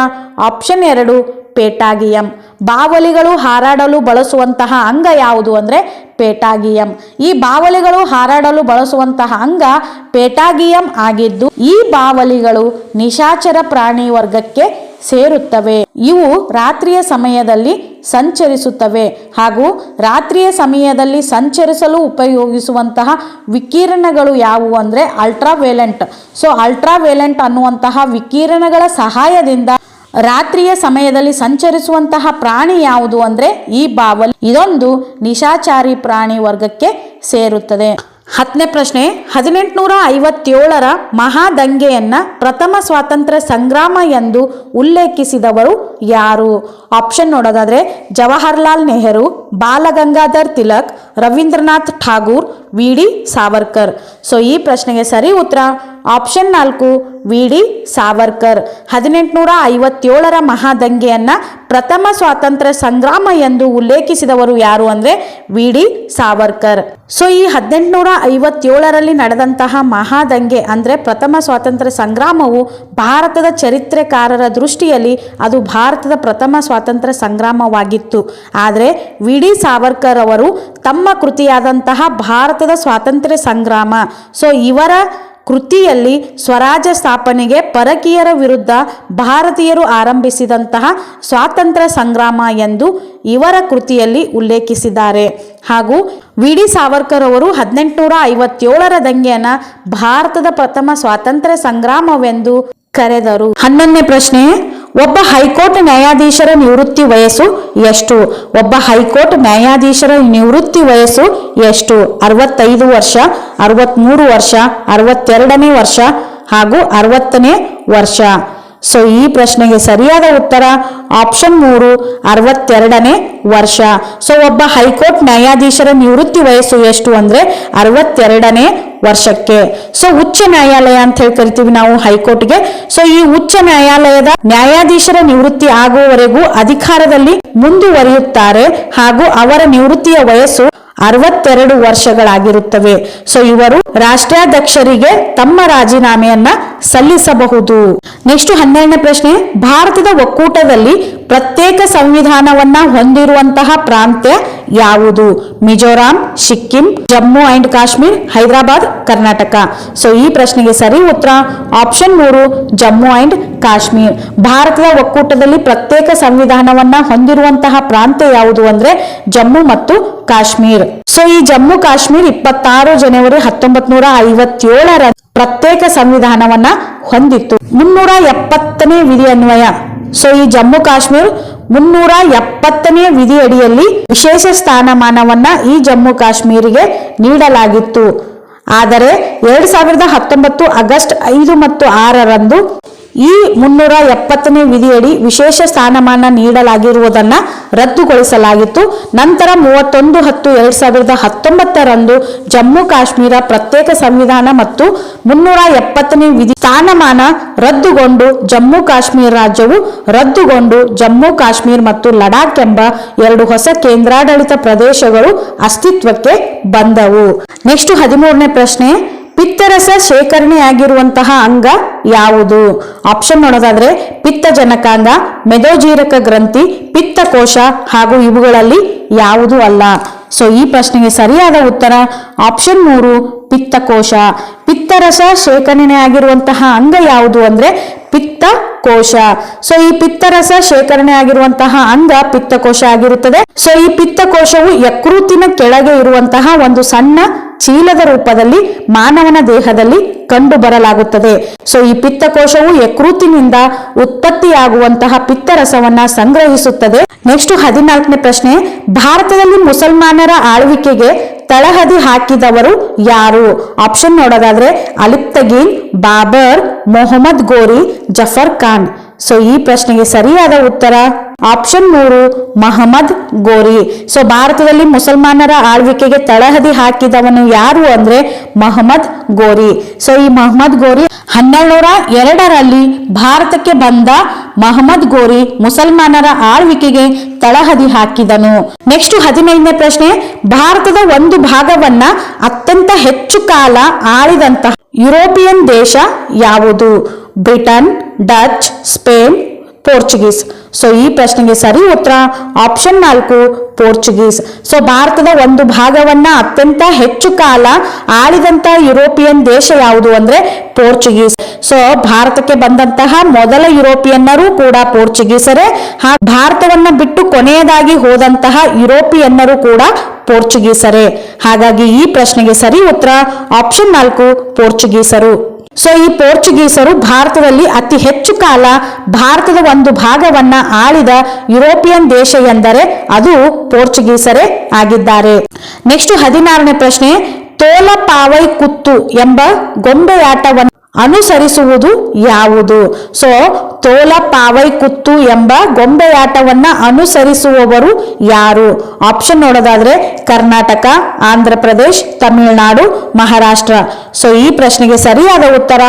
ಆಪ್ಷನ್ ಎರಡು, ಪೇಟಾಗಿಯಂ. ಬಾವಲಿಗಳು ಹಾರಾಡಲು ಬಳಸುವಂತಹ ಅಂಗ ಯಾವುದು ಅಂದರೆ ಪೇಟಾಗಿಯಂ. ಈ ಬಾವಲಿಗಳು ಹಾರಾಡಲು ಬಳಸುವಂತಹ ಅಂಗ ಪೇಟಾಗಿಯಂ ಆಗಿದ್ದು, ಈ ಬಾವಲಿಗಳು ನಿಶಾಚರ ಪ್ರಾಣಿ ವರ್ಗಕ್ಕೆ ಸೇರುತ್ತವೆ. ಇವು ರಾತ್ರಿಯ ಸಮಯದಲ್ಲಿ ಸಂಚರಿಸುತ್ತವೆ ಹಾಗೂ ರಾತ್ರಿಯ ಸಮಯದಲ್ಲಿ ಸಂಚರಿಸಲು ಉಪಯೋಗಿಸುವಂತಹ ವಿಕಿರಣಗಳು ಯಾವುವು ಅಂದರೆ ಅಲ್ಟ್ರಾವೇಲೆಂಟ್ ಸೊ ಅಲ್ಟ್ರಾವೇಲೆಂಟ್ ಅನ್ನುವಂತಹ ವಿಕಿರಣಗಳ ಸಹಾಯದಿಂದ ರಾತ್ರಿಯ ಸಮಯದಲ್ಲಿ ಸಂಚರಿಸುವಂತಹ ಪ್ರಾಣಿ ಯಾವುದು ಅಂದರೆ ಈ ಬಾವಲಿ. ಇದೊಂದು ನಿಶಾಚಾರಿ ಪ್ರಾಣಿ ವರ್ಗಕ್ಕೆ ಸೇರುತ್ತದೆ. ಹತ್ತನೇ ಪ್ರಶ್ನೆ ಹದಿನೆಂಟುನೂರ ಐವತ್ತೇಳರ ಮಹಾದಂಗೆಯನ್ನ ಪ್ರಥಮ ಸ್ವಾತಂತ್ರ್ಯ ಸಂಗ್ರಾಮ ಎಂದು ಉಲ್ಲೇಖಿಸಿದವರು ಯಾರು? ಆಪ್ಷನ್ ನೋಡೋದಾದ್ರೆ, Jawaharlal Nehru, Balagangadhar Tilak, Rabindranath Tagore, V D Savarkar. So ಈ ಪ್ರಶ್ನೆಗೆ ಸರಿ ಉತ್ತರ ಆಪ್ಷನ್ ನಾಲ್ಕು ವಿ ಡಿ ಸಾವರ್ಕರ್. ಹದಿನೆಂಟುನೂರ ಐವತ್ತೇಳರ ಮಹಾದಂಗೆಯನ್ನು ಪ್ರಥಮ ಸ್ವಾತಂತ್ರ್ಯ ಸಂಗ್ರಾಮ ಎಂದು ಉಲ್ಲೇಖಿಸಿದವರು ಯಾರು ಅಂದರೆ ವಿ ಡಿ ಸಾವರ್ಕರ್. ಸೊ ಈ ಹದಿನೆಂಟುನೂರ ಐವತ್ತೇಳರಲ್ಲಿ ನಡೆದಂತಹ ಮಹಾದಂಗೆ ಅಂದರೆ ಪ್ರಥಮ ಸ್ವಾತಂತ್ರ್ಯ ಸಂಗ್ರಾಮವು ಭಾರತದ ಚರಿತ್ರೆಕಾರರ ದೃಷ್ಟಿಯಲ್ಲಿ ಅದು ಭಾರತದ ಪ್ರಥಮ ಸ್ವಾತಂತ್ರ್ಯ ಸಂಗ್ರಾಮವಾಗಿತ್ತು. ಆದರೆ ವಿ ಡಿ ಸಾವರ್ಕರ್ ಅವರು ತಮ್ಮ ಕೃತಿಯಾದಂತಹ ಭಾರತದ ಸ್ವಾತಂತ್ರ್ಯ ಸಂಗ್ರಾಮ ಸೊ ಇವರ ಕೃತಿಯಲ್ಲಿ ಸ್ವರಾಜ್ಯ ಸ್ಥಾಪನೆಗೆ ಪರಕೀಯರ ವಿರುದ್ಧ ಭಾರತೀಯರು ಆರಂಭಿಸಿದಂತಹ ಸ್ವಾತಂತ್ರ್ಯ ಸಂಗ್ರಾಮ ಎಂದು ಇವರ ಕೃತಿಯಲ್ಲಿ ಉಲ್ಲೇಖಿಸಿದ್ದಾರೆ. ಹಾಗೂ ವಿ ಡಿ ಸಾವರ್ಕರ್ ಅವರು ಹದಿನೆಂಟುನೂರ ಐವತ್ತೇಳರ ದಂಗೆಯನ್ನು ಭಾರತದ ಪ್ರಥಮ ಸ್ವಾತಂತ್ರ್ಯ ಸಂಗ್ರಾಮವೆಂದು ಕರೆದರು. ಹನ್ನೊಂದನೇ ಪ್ರಶ್ನೆ ಒಬ್ಬ ಹೈಕೋರ್ಟ್ ನ್ಯಾಯಾಧೀಶರ ನಿವೃತ್ತಿ ವಯಸ್ಸು ಎಷ್ಟು? ಒಬ್ಬ ಹೈಕೋರ್ಟ್ ನ್ಯಾಯಾಧೀಶರ ನಿವೃತ್ತಿ ವಯಸ್ಸು ಎಷ್ಟು? ಅರವತ್ತೈದು ವರ್ಷ ಅರವತ್ತ್ಮೂರು ವರ್ಷ, ಅರವತ್ತೆರಡನೇ ವರ್ಷ ಹಾಗೂ ಅರವತ್ತನೇ ವರ್ಷ. ಸೊ ಈ ಪ್ರಶ್ನೆಗೆ ಸರಿಯಾದ ಉತ್ತರ ಆಪ್ಷನ್ ಮೂರು, ಅರವತ್ತೆರಡನೇ ವರ್ಷ. ಸೊ ಒಬ್ಬ ಹೈಕೋರ್ಟ್ ನ್ಯಾಯಾಧೀಶರ ನಿವೃತ್ತಿ ವಯಸ್ಸು ಎಷ್ಟು ಅಂದ್ರೆ ಅರವತ್ತೆರಡನೇ ವರ್ಷಕ್ಕೆ. ಸೊ ಉಚ್ಚ ನ್ಯಾಯಾಲಯ ಅಂತ ಹೇಳಿ ಕರಿತೀವಿ ನಾವು ಹೈಕೋರ್ಟ್ಗೆ. ಸೊ ಈ ಉಚ್ಚ ನ್ಯಾಯಾಲಯದ ನ್ಯಾಯಾಧೀಶರ ನಿವೃತ್ತಿ ಆಗುವವರೆಗೂ ಅಧಿಕಾರದಲ್ಲಿ ಮುಂದುವರಿಯುತ್ತಾರೆ ಹಾಗೂ ಅವರ ನಿವೃತ್ತಿಯ ವಯಸ್ಸು ಅರವತ್ತೆರಡು ವರ್ಷಗಳಾಗಿರುತ್ತವೆ. ಸೊ ಇವರು ರಾಷ್ಟ್ರಾಧ್ಯಕ್ಷರಿಗೆ ತಮ್ಮ ರಾಜೀನಾಮೆಯನ್ನ ಸಲ್ಲಿಸಬಹುದು. ನೆಕ್ಸ್ಟ್ ಹನ್ನೆರಡನೇ ಪ್ರಶ್ನೆ, ಭಾರತದ ಒಕ್ಕೂಟದಲ್ಲಿ ಪ್ರತ್ಯೇಕ ಸಂವಿಧಾನವನ್ನ ಹೊಂದಿರುವಂತಹ ಪ್ರಾಂತ್ಯ ಯಾವುದು? ಮಿಜೋರಾಂ, ಸಿಕ್ಕಿಂ, ಜಮ್ಮು ಅಂಡ್ ಕಾಶ್ಮೀರ್, ಹೈದರಾಬಾದ್, ಕರ್ನಾಟಕ. ಸೊ ಈ ಪ್ರಶ್ನೆಗೆ ಸರಿ ಉತ್ತರ ಆಪ್ಷನ್ ಮೂರು, ಜಮ್ಮು ಅಂಡ್ ಕಾಶ್ಮೀರ್. ಭಾರತದ ಒಕ್ಕೂಟದಲ್ಲಿ ಪ್ರತ್ಯೇಕ ಸಂವಿಧಾನವನ್ನ ಹೊಂದಿರುವಂತಹ ಪ್ರಾಂತ್ಯ ಯಾವುದು ಅಂದ್ರೆ ಜಮ್ಮು ಮತ್ತು ಕಾಶ್ಮೀರ್. ಸೊ ಈ ಜಮ್ಮು ಕಾಶ್ಮೀರ್ ಇಪ್ಪತ್ತಾರು ಜನವರಿ ಹತ್ತೊಂಬತ್ ನೂರ ಐವತ್ತೇಳರ ಪ್ರತ್ಯೇಕ ಸಂವಿಧಾನವನ್ನ ಹೊಂದಿತ್ತು. ಮುನ್ನೂರ ಎಪ್ಪತ್ತನೇ ವಿಧಿ ಅನ್ವಯ ಸೊ ಈ ಜಮ್ಮು ಕಾಶ್ಮೀರ್ ಮುನ್ನೂರ ಎಪ್ಪತ್ತನೇ ವಿಧಿ ಅಡಿಯಲ್ಲಿ ವಿಶೇಷ ಸ್ಥಾನಮಾನವನ್ನ ಈ ಜಮ್ಮು ಕಾಶ್ಮೀರಿಗೆ ನೀಡಲಾಗಿತ್ತು. ಆದರೆ, ಎರಡ್ ಸಾವಿರದ ಹತ್ತೊಂಬತ್ತು ಆಗಸ್ಟ್ ಐದು ಮತ್ತು ಆರರಂದು ಈ ಮುನ್ನೂರ ಎಪ್ಪತ್ತನೇ ವಿಧಿಯಡಿ ವಿಶೇಷ ಸ್ಥಾನಮಾನ ನೀಡಲಾಗಿರುವುದನ್ನ ರದ್ದುಗೊಳಿಸಲಾಗಿತ್ತು. ನಂತರ ಮೂವತ್ತೊಂದು ಹತ್ತು ಎರಡ್ ಸಾವಿರದ ಹತ್ತೊಂಬತ್ತರಂದು ಜಮ್ಮು ಕಾಶ್ಮೀರ ಪ್ರತ್ಯೇಕ ಸಂವಿಧಾನ ಮತ್ತು ಮುನ್ನೂರ ಎಪ್ಪತ್ತನೇ ವಿಧಿ ಸ್ಥಾನಮಾನ ರದ್ದುಗೊಂಡು ಜಮ್ಮು ಕಾಶ್ಮೀರ ರಾಜ್ಯವು ರದ್ದುಗೊಂಡು ಜಮ್ಮು ಕಾಶ್ಮೀರ ಮತ್ತು ಲಡಾಖ್ ಎಂಬ ಎರಡು ಹೊಸ ಕೇಂದ್ರಾಡಳಿತ ಪ್ರದೇಶಗಳು ಅಸ್ತಿತ್ವಕ್ಕೆ ಬಂದವು. ನೆಕ್ಸ್ಟ್ ಹದಿಮೂರನೇ ಪ್ರಶ್ನೆ. ಪಿತ್ತರಸ ಶೇಖರಣೆಯಾಗಿರುವಂತಹ ಅಂಗ ಯಾವುದು? ಆಪ್ಷನ್ ನೋಡೋದಾದ್ರೆ ಪಿತ್ತಜನಕಾಂಗ, ಮೆದೋಜೀರಕ ಗ್ರಂಥಿ, ಪಿತ್ತಕೋಶ ಹಾಗೂ ಇವುಗಳಲ್ಲಿ ಯಾವುದು ಅಲ್ಲ? ಸೊ ಈ ಪ್ರಶ್ನೆಗೆ ಸರಿಯಾದ ಉತ್ತರ ಆಪ್ಷನ್ ಮೂರು, ಪಿತ್ತಕೋಶ. ಪಿತ್ತರಸ ಶೇಖರಣೆಯಾಗಿರುವಂತಹ ಅಂಗ ಯಾವುದು ಅಂದ್ರೆ ಪಿತ್ತಕೋಶ. ಸೊ ಈ ಪಿತ್ತರಸ ಶೇಖರಣೆ ಆಗಿರುವಂತಹ ಅಂಗ ಪಿತ್ತಕೋಶ ಆಗಿರುತ್ತದೆ. ಸೊ ಈ ಪಿತ್ತಕೋಶವು ಯಕೃತಿನ ಕೆಳಗೆ ಇರುವಂತಹ ಒಂದು ಸಣ್ಣ ಚೀಲದ ರೂಪದಲ್ಲಿ, ಮಾನವನ ದೇಹದಲ್ಲಿ ಕಂಡು ಬರಲಾಗುತ್ತದೆ ಸೊ ಈ ಪಿತ್ತಕೋಶವು ಯಕೃತಿನಿಂದ ಉತ್ಪತ್ತಿಯಾಗುವಂತಹ ಪಿತ್ತರಸವನ್ನ ಸಂಗ್ರಹಿಸುತ್ತದೆ. ನೆಕ್ಸ್ಟ್ ಹದಿನಾಲ್ಕನೇ ಪ್ರಶ್ನೆ, ಭಾರತದಲ್ಲಿ ಮುಸಲ್ಮಾನರ ಆಳ್ವಿಕೆಗೆ ತಳಹದಿ ಹಾಕಿದವರು ಯಾರು? ಆಪ್ಷನ್ ನೋಡೋದಾದ್ರೆ, ಅಲಿಪ್ತಗೀನ್ ಬಾಬರ್ ಮೊಹಮ್ಮದ್ ಗೋರಿ ಜಫರ್ ಖಾನ್. ಸೊ ಈ ಪ್ರಶ್ನೆಗೆ ಸರಿಯಾದ ಉತ್ತರ ಆಪ್ಷನ್ ಮೂರು, ಮಹಮ್ಮದ್ ಗೋರಿ. ಸೊ, ಭಾರತದಲ್ಲಿ ಮುಸಲ್ಮಾನರ ಆಳ್ವಿಕೆಗೆ ತಳಹದಿ ಹಾಕಿದವನು ಯಾರು ಅಂದ್ರೆ ಮಹಮ್ಮದ್ ಗೋರಿ. ಸೊ, ಈ ಮಹಮ್ಮದ್ ಗೋರಿ ಹನ್ನೆರಡುನೂರ ಎರಡರಲ್ಲಿ ಭಾರತಕ್ಕೆ ಬಂದ ಮಹಮ್ಮದ್ ಗೋರಿ ಮುಸಲ್ಮಾನರ ಆಳ್ವಿಕೆಗೆ ತಳಹದಿ ಹಾಕಿದನು. ನೆಕ್ಸ್ಟ್ ಹದಿನೈದನೇ ಪ್ರಶ್ನೆ, ಭಾರತದ ಒಂದು ಭಾಗವನ್ನ ಅತ್ಯಂತ ಹೆಚ್ಚು ಕಾಲ ಆಳಿದಂತಹ ಯುರೋಪಿಯನ್ ದೇಶ ಯಾವುದು? Britain, Dutch, Spain Portuguese so ಈ ಪ್ರಶ್ನೆಗೆ ಸರಿ ಉತ್ತರ ಆಪ್ಷನ್ ನಾಲ್ಕು ಪೋರ್ಚುಗೀಸ್ ಸೊ ಭಾರತದ ಒಂದು ಭಾಗವನ್ನ ಅತ್ಯಂತ ಹೆಚ್ಚು ಕಾಲ ಆಳಿದಂತ ಯುರೋಪಿಯನ್ ದೇಶ ಯಾವುದು ಅಂದ್ರೆ ಪೋರ್ಚುಗೀಸ್ ಸೊ ಭಾರತಕ್ಕೆ ಬಂದಂತಹ ಮೊದಲ ಯುರೋಪಿಯನ್ನರು ಕೂಡ ಪೋರ್ಚುಗೀಸರೇ ಭಾರತವನ್ನ ಬಿಟ್ಟು ಕೊನೆಯದಾಗಿ ಹೋದಂತಹ ಯುರೋಪಿಯನ್ನರು ಕೂಡ ಪೋರ್ಚುಗೀಸರೇ ಹಾಗಾಗಿ ಈ ಪ್ರಶ್ನೆಗೆ ಸರಿ ಉತ್ತರ ಆಪ್ಷನ್ ನಾಲ್ಕು ಪೋರ್ಚುಗೀಸರು ಸೊ ಈ ಪೋರ್ಚುಗೀಸರು ಭಾರತದಲ್ಲಿ ಅತಿ ಹೆಚ್ಚು ಕಾಲ ಭಾರತದ ಒಂದು ಭಾಗವನ್ನ ಆಳಿದ ಯುರೋಪಿಯನ್ ದೇಶ ಎಂದರೆ ಅದು ಪೋರ್ಚುಗೀಸರೇ ಆಗಿದ್ದಾರೆ. ನೆಕ್ಸ್ಟ್ ಹದಿನಾರನೇ ಪ್ರಶ್ನೆ ತೋಲ ಪಾವೈ ಕುತ್ತು ಎಂಬ ಗೊಂಬೆಯಾಟವನ್ನು ಅನುಸರಿಸುವುದು ಯಾವುದು? ಸೊ ತೋಲ ಪಾವೈ ಕುತ್ತು ಎಂಬ ಗೊಂಬೆಯಾಟವನ್ನ ಅನುಸರಿಸುವವರು ಯಾರು? ಆಪ್ಷನ್ ನೋಡೋದಾದ್ರೆ ಕರ್ನಾಟಕ, ಆಂಧ್ರ ಪ್ರದೇಶ್, ತಮಿಳುನಾಡು, ಮಹಾರಾಷ್ಟ್ರ. ಸೊ ಈ ಪ್ರಶ್ನೆಗೆ ಸರಿಯಾದ ಉತ್ತರ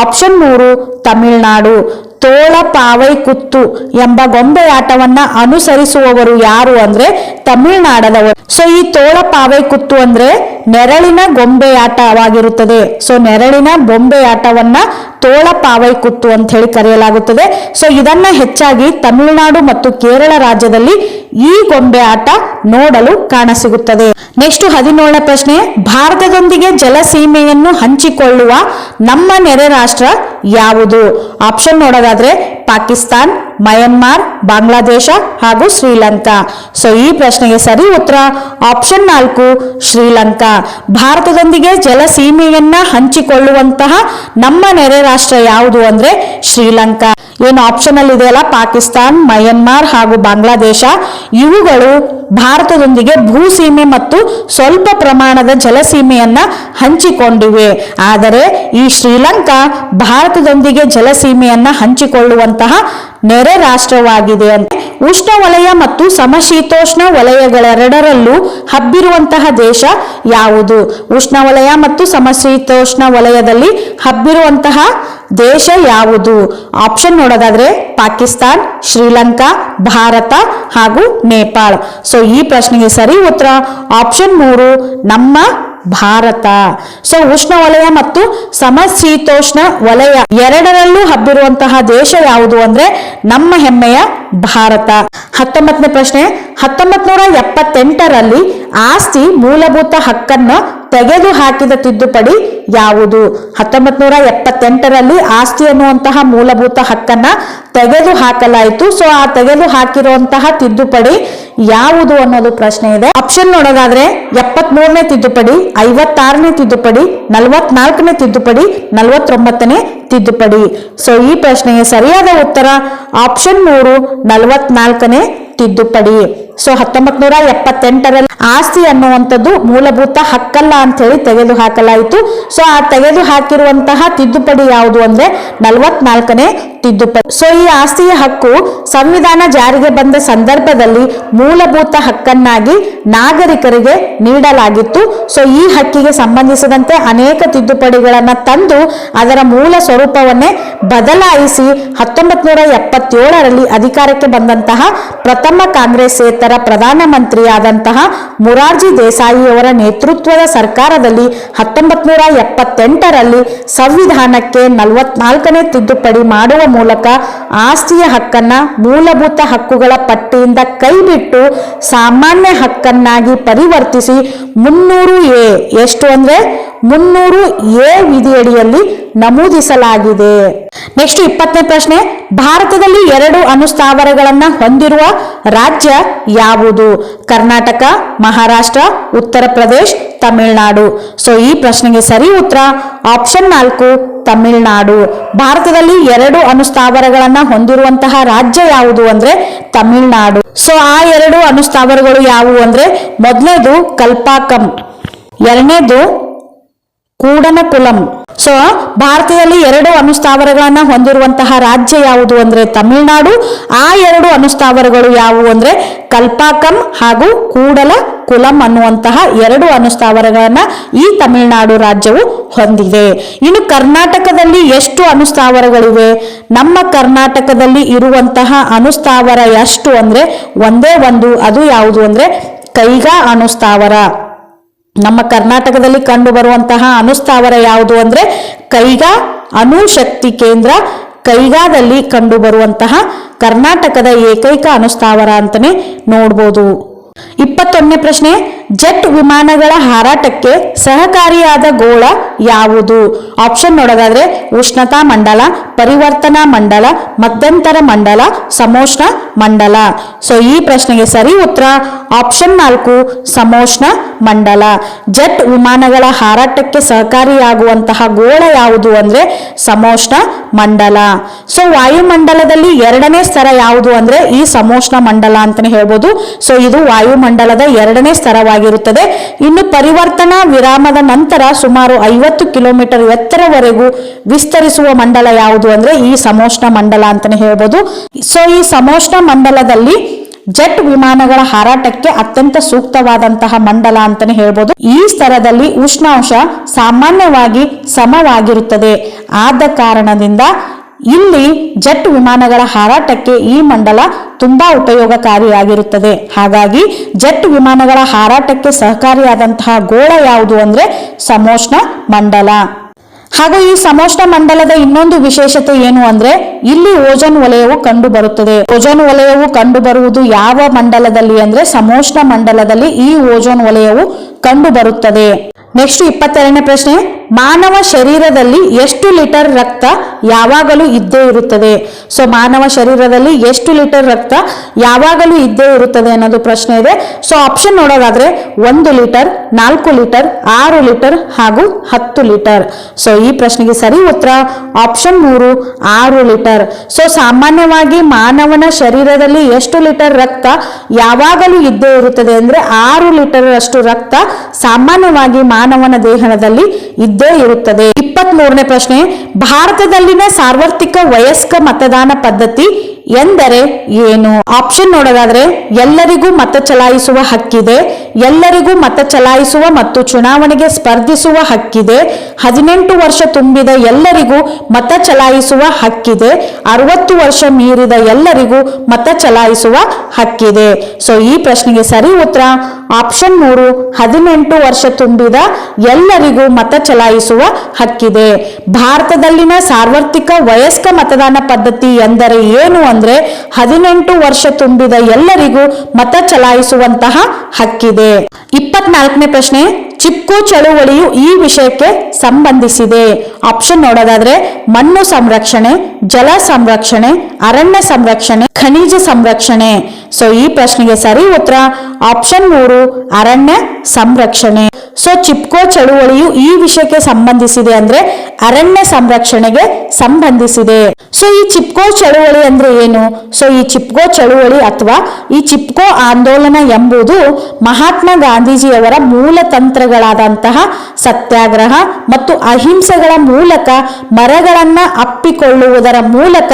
ಆಪ್ಷನ್ ಮೂರು, ತಮಿಳುನಾಡು. ತೋಳ ಪಾವೈ ಕುತ್ತು ಎಂಬ ಗೊಂಬೆಯಾಟವನ್ನ ಅನುಸರಿಸುವವರು ಯಾರು ಅಂದ್ರೆ ತಮಿಳುನಾಡದವರು. ಸೊ ಈ ತೋಳ ಪಾವೈ ಕುತ್ತು ಅಂದ್ರೆ ನೆರಳಿನ ಗೊಂಬೆಯಾಟವಾಗಿರುತ್ತದೆ. ಸೊ ನೆರಳಿನ ಬೊಂಬೆಯಾಟವನ್ನ ತೋಳ ಪಾವೈ ಕುತ್ತು ಅಂತ ಹೇಳಿ ಕರೆಯಲಾಗುತ್ತದೆ. ಸೊ ಇದನ್ನ ಹೆಚ್ಚಾಗಿ ತಮಿಳುನಾಡು ಮತ್ತು ಕೇರಳ ರಾಜ್ಯದಲ್ಲಿ ಈ ಗೊಂಬೆ ಆಟ ನೋಡಲು ಕಾಣಸಿಗುತ್ತದೆ. ನೆಕ್ಸ್ಟ್ ಹದಿನೇಳನೇ ಪ್ರಶ್ನೆ, ಭಾರತದೊಂದಿಗೆ ಜಲಸೀಮೆಯನ್ನು ಹಂಚಿಕೊಳ್ಳುವ ನಮ್ಮ ನೆರೆ ರಾಷ್ಟ್ರ ಯಾವುದು? ಆಪ್ಷನ್ ನೋಡೋದಾದ್ರೆ ಪಾಕಿಸ್ತಾನ್, ಮಯನ್ಮಾರ್, ಬಾಂಗ್ಲಾದೇಶ ಹಾಗೂ ಶ್ರೀಲಂಕಾ. ಸೊ, ಈ ಪ್ರಶ್ನೆಗೆ ಸರಿ ಉತ್ತರ ಆಪ್ಷನ್ ನಾಲ್ಕು, ಶ್ರೀಲಂಕಾ. ಭಾರತದೊಂದಿಗೆ ಜಲ ಸೀಮೆಯನ್ನ ಹಂಚಿಕೊಳ್ಳುವಂತಹ ನಮ್ಮ ನೆರೆ ರಾಷ್ಟ್ರ ಯಾವುದು ಅಂದ್ರೆ ಶ್ರೀಲಂಕಾ. ಏನು ಆಪ್ಷನ್ ಅಲ್ಲಿ ಇದೆಯಲ್ಲ? ಪಾಕಿಸ್ತಾನ್, ಮಯನ್ಮಾರ್ ಹಾಗೂ ಬಾಂಗ್ಲಾದೇಶ. ಇವುಗಳು ಭಾರತದೊಂದಿಗೆ ಭೂಸೀಮೆ ಮತ್ತು ಸ್ವಲ್ಪ ಪ್ರಮಾಣದ ಜಲಸೀಮೆಯನ್ನ ಹಂಚಿಕೊಂಡಿವೆ. ಆದರೆ ಈ ಶ್ರೀಲಂಕಾ ಭಾರತದೊಂದಿಗೆ ಜಲಸೀಮೆಯನ್ನ ಹಂಚಿಕೊಳ್ಳುವಂತಹ ನೆರೆ ರಾಷ್ಟ್ರವಾಗಿದೆ ಅಂತ. ಉಷ್ಣವಲಯ ಮತ್ತು ಸಮಶೀತೋಷ್ಣ ವಲಯಗಳೆರಡರಲ್ಲೂ ಹಬ್ಬಿರುವಂತಹ ದೇಶ ಯಾವುದು? ಉಷ್ಣವಲಯ ಮತ್ತು ಸಮಶೀತೋಷ್ಣ ವಲಯದಲ್ಲಿ ಹಬ್ಬಿರುವಂತಹ ದೇಶ ಯಾವುದು? ಆಪ್ಷನ್ ನೋಡೋದಾದ್ರೆ ಪಾಕಿಸ್ತಾನ್, ಶ್ರೀಲಂಕಾ, ಭಾರತ ಹಾಗೂ ನೇಪಾಳ. ಸೊ ಈ ಪ್ರಶ್ನೆಗೆ ಸರಿ ಉತ್ತರ. ಆಪ್ಷನ್ ಮೂರು, ನಮ್ಮ ಭಾರತ. ಸೊ ಉಷ್ಣವಲಯ ಮತ್ತು ಸಮಶೀತೋಷ್ಣ ವಲಯ ಎರಡರಲ್ಲೂ ಹಬ್ಬಿರುವಂತಹ ದೇಶ ಯಾವುದು ಅಂದ್ರೆ ನಮ್ಮ ಹೆಮ್ಮೆಯ ಭಾರತ. ಹತ್ತೊಂಬತ್ತನೇ ಪ್ರಶ್ನೆ ಹತ್ತೊಂಬತ್ ನೂರ ಎಪ್ಪತ್ತೆಂಟರಲ್ಲಿ ಆಸ್ತಿ ಮೂಲಭೂತ ಹಕ್ಕನ್ನು ತೆಗೆದು ಹಾಕಿದ ತಿದ್ದುಪಡಿ ಯಾವುದು? ಹತ್ತೊಂಬತ್ ನೂರ ಎಪ್ಪತ್ತೆಂಟರಲ್ಲಿ ಆಸ್ತಿ ಅನ್ನುವಂತಹ ಮೂಲಭೂತ ಹಕ್ಕನ್ನ ತೆಗೆದು ಹಾಕಲಾಯಿತು ಸೊ ಆ ತೆಗೆದು ಹಾಕಿರುವಂತಹ ತಿದ್ದುಪಡಿ ಯಾವುದು ಅನ್ನೋದು ಪ್ರಶ್ನೆ ಇದೆ. ಆಪ್ಷನ್ ನೋಡೋದಾದ್ರೆ ಎಪ್ಪತ್ ಮೂರನೇ ತಿದ್ದುಪಡಿ, ಐವತ್ತಾರನೇ ತಿದ್ದುಪಡಿ, ನಲವತ್ನಾಲ್ಕನೇ ತಿದ್ದುಪಡಿ, ನಲವತ್ತೊಂಬತ್ತನೇ ತಿದ್ದುಪಡಿ. ಸೊ ಈ ಪ್ರಶ್ನೆಗೆ ಸರಿಯಾದ ಉತ್ತರ ಆಪ್ಷನ್ ಮೂರು, ನಲವತ್ನಾಲ್ಕನೇ ತಿದ್ದುಪಡಿ. ಸೊ ಹತ್ತೊಂಬತ್ ನೂರ ಎಪ್ಪತ್ತೆಂಟರಲ್ಲಿ ಆಸ್ತಿ ಅನ್ನುವಂಥದ್ದು ಮೂಲಭೂತ ಹಕ್ಕಲ್ಲ ಅಂತ ಹೇಳಿ ತೆಗೆದು ಹಾಕಲಾಯಿತು. ಸೊ ಆ ತೆಗೆದು ಹಾಕಿರುವಂತಹ ತಿದ್ದುಪಡಿ ಯಾವುದು ಅಂದ್ರೆ ನಲವತ್ನಾಲ್ಕನೇ ತಿದ್ದುಪಡಿ. ಸೊ ಈ ಆಸ್ತಿಯ ಹಕ್ಕು ಸಂವಿಧಾನ ಜಾರಿಗೆ ಬಂದ ಸಂದರ್ಭದಲ್ಲಿ ಮೂಲಭೂತ ಹಕ್ಕನ್ನಾಗಿ ನಾಗರಿಕರಿಗೆ ನೀಡಲಾಗಿತ್ತು. ಸೊ ಈ ಹಕ್ಕಿಗೆ ಸಂಬಂಧಿಸಿದಂತೆ ಅನೇಕ ತಿದ್ದುಪಡಿಗಳನ್ನ ತಂದು ಅದರ ಮೂಲ ಸ್ವರೂಪವನ್ನೇ ಬದಲಾಯಿಸಿ ಹತ್ತೊಂಬತ್ ನೂರ ಎಪ್ಪತ್ತೇಳರಲ್ಲಿ ಅಧಿಕಾರಕ್ಕೆ ಬಂದಂತಹ ಪ್ರಥಮ ಕಾಂಗ್ರೆಸ್ಸೇತರ ಪ್ರಧಾನಮಂತ್ರಿಯಾದಂತಹ ಮುರಾರ್ಜಿ ದೇಸಾಯಿಯವರ ನೇತೃತ್ವದ ಸರ್ಕಾರದಲ್ಲಿ ಹತ್ತೊಂಬತ್ ನೂರ ಎಪ್ಪತ್ತೆಂಟರಲ್ಲಿ ಸಂವಿಧಾನಕ್ಕೆ ನಲವತ್ನಾಲ್ಕನೇ ತಿದ್ದುಪಡಿ ಮಾಡುವ ಮೂಲಕ ಆಸ್ತಿಯ ಹಕ್ಕನ್ನ ಮೂಲಭೂತ ಹಕ್ಕುಗಳ ಪಟ್ಟಿಯಿಂದ ಕೈಬಿಟ್ಟು ಸಾಮಾನ್ಯ ಹಕ್ಕನ್ನಾಗಿ ಪರಿವರ್ತಿಸಿ ಮುನ್ನೂರು ಎ, ಎಷ್ಟು ಅಂದ್ರೆ ಮುನ್ನೂರು ಎ ವಿಧಿಯಡಿಯಲ್ಲಿ ನಮೂದಿಸಲಾಗಿದೆ. ನೆಕ್ಸ್ಟ್ ಇಪ್ಪತ್ತನೇ ಪ್ರಶ್ನೆ, ಭಾರತದಲ್ಲಿ ಎರಡು ಅನುಸ್ಥಾವರಗಳನ್ನ ಹೊಂದಿರುವ ರಾಜ್ಯ ಯಾವುದು? ಕರ್ನಾಟಕ, ಮಹಾರಾಷ್ಟ್ರ, ಉತ್ತರ ಪ್ರದೇಶ್, ತಮಿಳುನಾಡು. ಸೊ ಈ ಪ್ರಶ್ನೆಗೆ ಸರಿ ಉತ್ತರ ಆಪ್ಷನ್ ನಾಲ್ಕು, ತಮಿಳುನಾಡು. ಭಾರತದಲ್ಲಿ ಎರಡು ಅನುಸ್ಥಾವರಗಳನ್ನ ಹೊಂದಿರುವಂತಹ ರಾಜ್ಯ ಯಾವುದು ಅಂದ್ರೆ ತಮಿಳುನಾಡು. ಸೊ ಆ ಎರಡು ಅನುಸ್ಥಾವರಗಳು ಯಾವುವು ಅಂದ್ರೆ ಮೊದಲನೇದು ಕಲ್ಪಾಕಂ, ಎರಡನೇದು ಕೂಡನಕುಲಂ. ಸೊ ಭಾರತದಲ್ಲಿ ಎರಡು ಅನುಸ್ಥಾವರಗಳನ್ನ ಹೊಂದಿರುವಂತಹ ರಾಜ್ಯ ಯಾವುದು ಅಂದ್ರೆ ತಮಿಳುನಾಡು. ಆ ಎರಡು ಅನುಸ್ಥಾವರಗಳು ಯಾವುವು ಅಂದ್ರೆ ಕಲ್ಪಾಕಂ ಹಾಗೂ ಕೂಡಲ ಕುಲಂ ಅನ್ನುವಂತಹ ಎರಡು ಅನುಸ್ಥಾವರಗಳನ್ನ ಈ ತಮಿಳುನಾಡು ರಾಜ್ಯವು ಹೊಂದಿದೆ. ಇನ್ನು ಕರ್ನಾಟಕದಲ್ಲಿ ಎಷ್ಟು ಅನುಸ್ಥಾವರಗಳಿವೆ? ನಮ್ಮ ಕರ್ನಾಟಕದಲ್ಲಿ ಇರುವಂತಹ ಅನುಸ್ಥಾವರ ಎಷ್ಟು ಅಂದ್ರೆ ಒಂದೇ ಒಂದು. ಅದು ಯಾವುದು ಅಂದ್ರೆ ಕೈಗಾ ಅನುಸ್ಥಾವರ. ನಮ್ಮ ಕರ್ನಾಟಕದಲ್ಲಿ ಕಂಡು ಬರುವಂತಹ ಅನುಸ್ಥಾವರ ಯಾವುದು ಅಂದ್ರೆ ಕೈಗಾ ಅಣುಶಕ್ತಿ ಕೇಂದ್ರ ಕೈಗಾದಲ್ಲಿ ಕಂಡು ಬರುವಂತಹ ಕರ್ನಾಟಕದ ಏಕೈಕ ಅನುಸ್ಥಾವರ ಅಂತಾನೆ ನೋಡ್ಬೋದು. ಇಪ್ಪತ್ತೊಂದನೇ ಪ್ರಶ್ನೆ ಜೆಟ್ ವಿಮಾನಗಳ ಹಾರಾಟಕ್ಕೆ ಸಹಕಾರಿಯಾದ ಗೋಳ ಯಾವುದು? ಆಪ್ಷನ್ ನೋಡೋದಾದ್ರೆ ಉಷ್ಣತಾ ಮಂಡಲ, ಪರಿವರ್ತನಾ ಮಂಡಲ, ಮಧ್ಯಂತರ ಮಂಡಲ, ಸಮೋಷ್ಣ ಮಂಡಲ. ಸೊ ಈ ಪ್ರಶ್ನೆಗೆ ಸರಿ ಉತ್ತರ ಆಪ್ಷನ್ ನಾಲ್ಕು, ಸಮೋಷ್ಣ ಮಂಡಲ. ಜೆಟ್ ವಿಮಾನಗಳ ಹಾರಾಟಕ್ಕೆ ಸಹಕಾರಿಯಾಗುವಂತಹ ಗೋಳ ಯಾವುದು ಅಂದ್ರೆ ಸಮೋಷ್ಣ ಮಂಡಲ. ಸೊ ವಾಯುಮಂಡಲದಲ್ಲಿ ಎರಡನೇ ಸ್ತರ ಯಾವುದು ಅಂದ್ರೆ ಈ ಸಮೋಷ್ಣ ಮಂಡಲ ಅಂತಾನೆ ಹೇಳ್ಬೋದು. ಸೊ ಇದು ವಾಯುಮಂಡಲದ ಎರಡನೇ ಸ್ತರವಾಗಿರುತ್ತದೆ ಇನ್ನು ಪರಿವರ್ತನಾ ವಿರಾಮದ ನಂತರ ಸುಮಾರು ಐವತ್ತು ಕಿಲೋಮೀಟರ್ ಎತ್ತರವರೆಗೂ ವಿಸ್ತರಿಸುವ ಮಂಡಲ ಯಾವುದು ಅಂದ್ರೆ ಈ ಸಮೋಷ್ಣ ಮಂಡಲ ಅಂತಾನೆ ಹೇಳ್ಬೋದು. ಸೊ ಈ ಸಮೋಷ್ಣ ಮಂಡಲದಲ್ಲಿ ಜೆಟ್ ವಿಮಾನಗಳ ಹಾರಾಟಕ್ಕೆ ಅತ್ಯಂತ ಸೂಕ್ತವಾದಂತಹ ಮಂಡಲ ಅಂತಾನೆ ಹೇಳ್ಬೋದು. ಈ ಸ್ಥಳದಲ್ಲಿ ಉಷ್ಣಾಂಶ ಸಾಮಾನ್ಯವಾಗಿ ಸಮವಾಗಿರುತ್ತದೆ. ಆದ ಕಾರಣದಿಂದ ಇಲ್ಲಿ ಜೆಟ್ ವಿಮಾನಗಳ ಹಾರಾಟಕ್ಕೆ ಈ ಮಂಡಲ ತುಂಬಾ ಉಪಯೋಗಕಾರಿಯಾಗಿರುತ್ತದೆ. ಹಾಗಾಗಿ ಜೆಟ್ ವಿಮಾನಗಳ ಹಾರಾಟಕ್ಕೆ ಸಹಕಾರಿಯಾದಂತಹ ಗೋಳ ಯಾವುದು ಅಂದ್ರೆ ಸಮೋಷ್ಣ ಮಂಡಲ. ಹಾಗೂ ಈ ಸಮೋಷ್ಣ ಮಂಡಲದ ಇನ್ನೊಂದು ವಿಶೇಷತೆ ಏನು ಅಂದ್ರೆ ಇಲ್ಲಿ ಓಜೋನ್ ವಲಯವು ಕಂಡು ಬರುತ್ತದೆ ಓಜೋನ್ ವಲಯವು ಕಂಡು ಬರುವುದು ಯಾವ ಮಂಡಲದಲ್ಲಿ ಅಂದ್ರೆ ಸಮೋಷ್ಣ ಮಂಡಲದಲ್ಲಿ ಈ ಓಜೋನ್ ವಲಯವು ಕಂಡು ಬರುತ್ತದೆ ನೆಕ್ಸ್ಟ್ ಇಪ್ಪತ್ತೆರಡನೇ ಪ್ರಶ್ನೆ, ಮಾನವ ಶರೀರದಲ್ಲಿ ಎಷ್ಟು ಲೀಟರ್ ರಕ್ತ ಯಾವಾಗಲೂ ಇದ್ದೇ ಇರುತ್ತದೆ? ಸೊ ಮಾನವ ಶರೀರದಲ್ಲಿ ಎಷ್ಟು ಲೀಟರ್ ರಕ್ತ ಯಾವಾಗಲೂ ಇದ್ದೇ ಇರುತ್ತದೆ ಅನ್ನೋದು ಪ್ರಶ್ನೆ ಇದೆ. ಸೊ ಆಪ್ಷನ್ ನೋಡೋದಾದ್ರೆ ಒಂದು ಲೀಟರ್, ನಾಲ್ಕು ಲೀಟರ್, ಆರು ಲೀಟರ್ ಹಾಗೂ ಹತ್ತು ಲೀಟರ್. ಸೊ ಈ ಪ್ರಶ್ನೆಗೆ ಸರಿ ಉತ್ತರ ಆಪ್ಷನ್ ಮೂರು, ಆರು ಲೀಟರ್. ಸೊ ಸಾಮಾನ್ಯವಾಗಿ ಮಾನವನ ಶರೀರದಲ್ಲಿ ಎಷ್ಟು ಲೀಟರ್ ರಕ್ತ ಯಾವಾಗಲೂ ಇದ್ದೇ ಇರುತ್ತದೆ ಅಂದ್ರೆ ಆರು ಲೀಟರ್ ಅಷ್ಟು ರಕ್ತ ಸಾಮಾನ್ಯವಾಗಿ ಮಾನವನ ದೇಹದಲ್ಲಿ ಇದ್ದೇ ಇರುತ್ತದೆ. ಇಪ್ಪತ್ತ್ ಮೂರನೇ ಪ್ರಶ್ನೆ, ಭಾರತದಲ್ಲಿನ ಸಾರ್ವತ್ರಿಕ ವಯಸ್ಕ ಮತದಾನ ಪದ್ಧತಿ ಎಂದರೆ ಏನು? ಆಪ್ಷನ್ ನೋಡೋದಾದ್ರೆ, ಎಲ್ಲರಿಗೂ ಮತ ಚಲಾಯಿಸುವ ಹಕ್ಕಿದೆ, ಎಲ್ಲರಿಗೂ ಮತ ಚಲಾಯಿಸುವ ಮತ್ತು ಚುನಾವಣೆಗೆ ಸ್ಪರ್ಧಿಸುವ ಹಕ್ಕಿದೆ, ಹದಿನೆಂಟು ವರ್ಷ ತುಂಬಿದ ಎಲ್ಲರಿಗೂ ಮತ ಚಲಾಯಿಸುವ ಹಕ್ಕಿದೆ, ಅರವತ್ತು ವರ್ಷ ಮೀರಿದ ಎಲ್ಲರಿಗೂ ಮತ ಚಲಾಯಿಸುವ ಹಕ್ಕಿದೆ. ಸೊ ಈ ಪ್ರಶ್ನೆಗೆ ಸರಿ ಉತ್ತರ ಆಪ್ಷನ್ ಮೂರು, ಹದಿನೆಂಟು ವರ್ಷ ತುಂಬಿದ ಎಲ್ಲರಿಗೂ ಮತ ಚಲಾಯಿಸುವ ಹಕ್ಕಿದೆ. ಭಾರತದಲ್ಲಿನ ಸಾರ್ವತ್ರಿಕ ವಯಸ್ಕ ಮತದಾನ ಪದ್ಧತಿ ಎಂದರೆ ಏನು ಅಂದ್ರೆ ಹದಿನೆಂಟು ವರ್ಷ ತುಂಬಿದ ಎಲ್ಲರಿಗೂ ಮತ ಚಲಾಯಿಸುವಂತಹ ಹಕ್ಕಿದೆ. ಇಪ್ಪತ್ನಾಲ್ಕನೇ ಪ್ರಶ್ನೆ ಚಿಪ್ಕೋ ಚಳುವಳಿಯು ಈ ವಿಷಯಕ್ಕೆ ಸಂಬಂಧಿಸಿದೆ. ಆಪ್ಷನ್ ನೋಡೋದಾದ್ರೆ, ಮಣ್ಣು ಸಂರಕ್ಷಣೆ, ಜಲ ಸಂರಕ್ಷಣೆ, ಅರಣ್ಯ ಸಂರಕ್ಷಣೆ, ಖನಿಜ ಸಂರಕ್ಷಣೆ. ಸೊ ಈ ಪ್ರಶ್ನೆಗೆ ಸರಿ ಉತ್ತರ ಆಪ್ಷನ್ ಮೂರು, ಅರಣ್ಯ ಸಂರಕ್ಷಣೆ. ಸೊ ಚಿಪ್ಕೋ ಚಳುವಳಿಯು ಈ ವಿಷಯಕ್ಕೆ ಸಂಬಂಧಿಸಿದೆ ಅಂದ್ರೆ ಅರಣ್ಯ ಸಂರಕ್ಷಣೆಗೆ ಸಂಬಂಧಿಸಿದೆ. ಸೊ ಈ ಚಿಪ್ಕೋ ಚಳುವಳಿ ಅಂದ್ರೆ ಏನು? ಸೊ ಈ ಚಿಪ್ಕೋ ಚಳುವಳಿ ಅಥವಾ ಈ ಚಿಪ್ಕೋ ಆಂದೋಲನ ಎಂಬುದು ಮಹಾತ್ಮ ಗಾಂಧೀಜಿಯವರ ಮೂಲ ತಂತ್ರಗಳಾದಂತಹ ಸತ್ಯಾಗ್ರಹ ಮತ್ತು ಅಹಿಂಸೆಗಳ ಮೂಲಕ ಮರಗಳನ್ನ ಅಪ್ಪಿಕೊಳ್ಳುವುದರ ಮೂಲಕ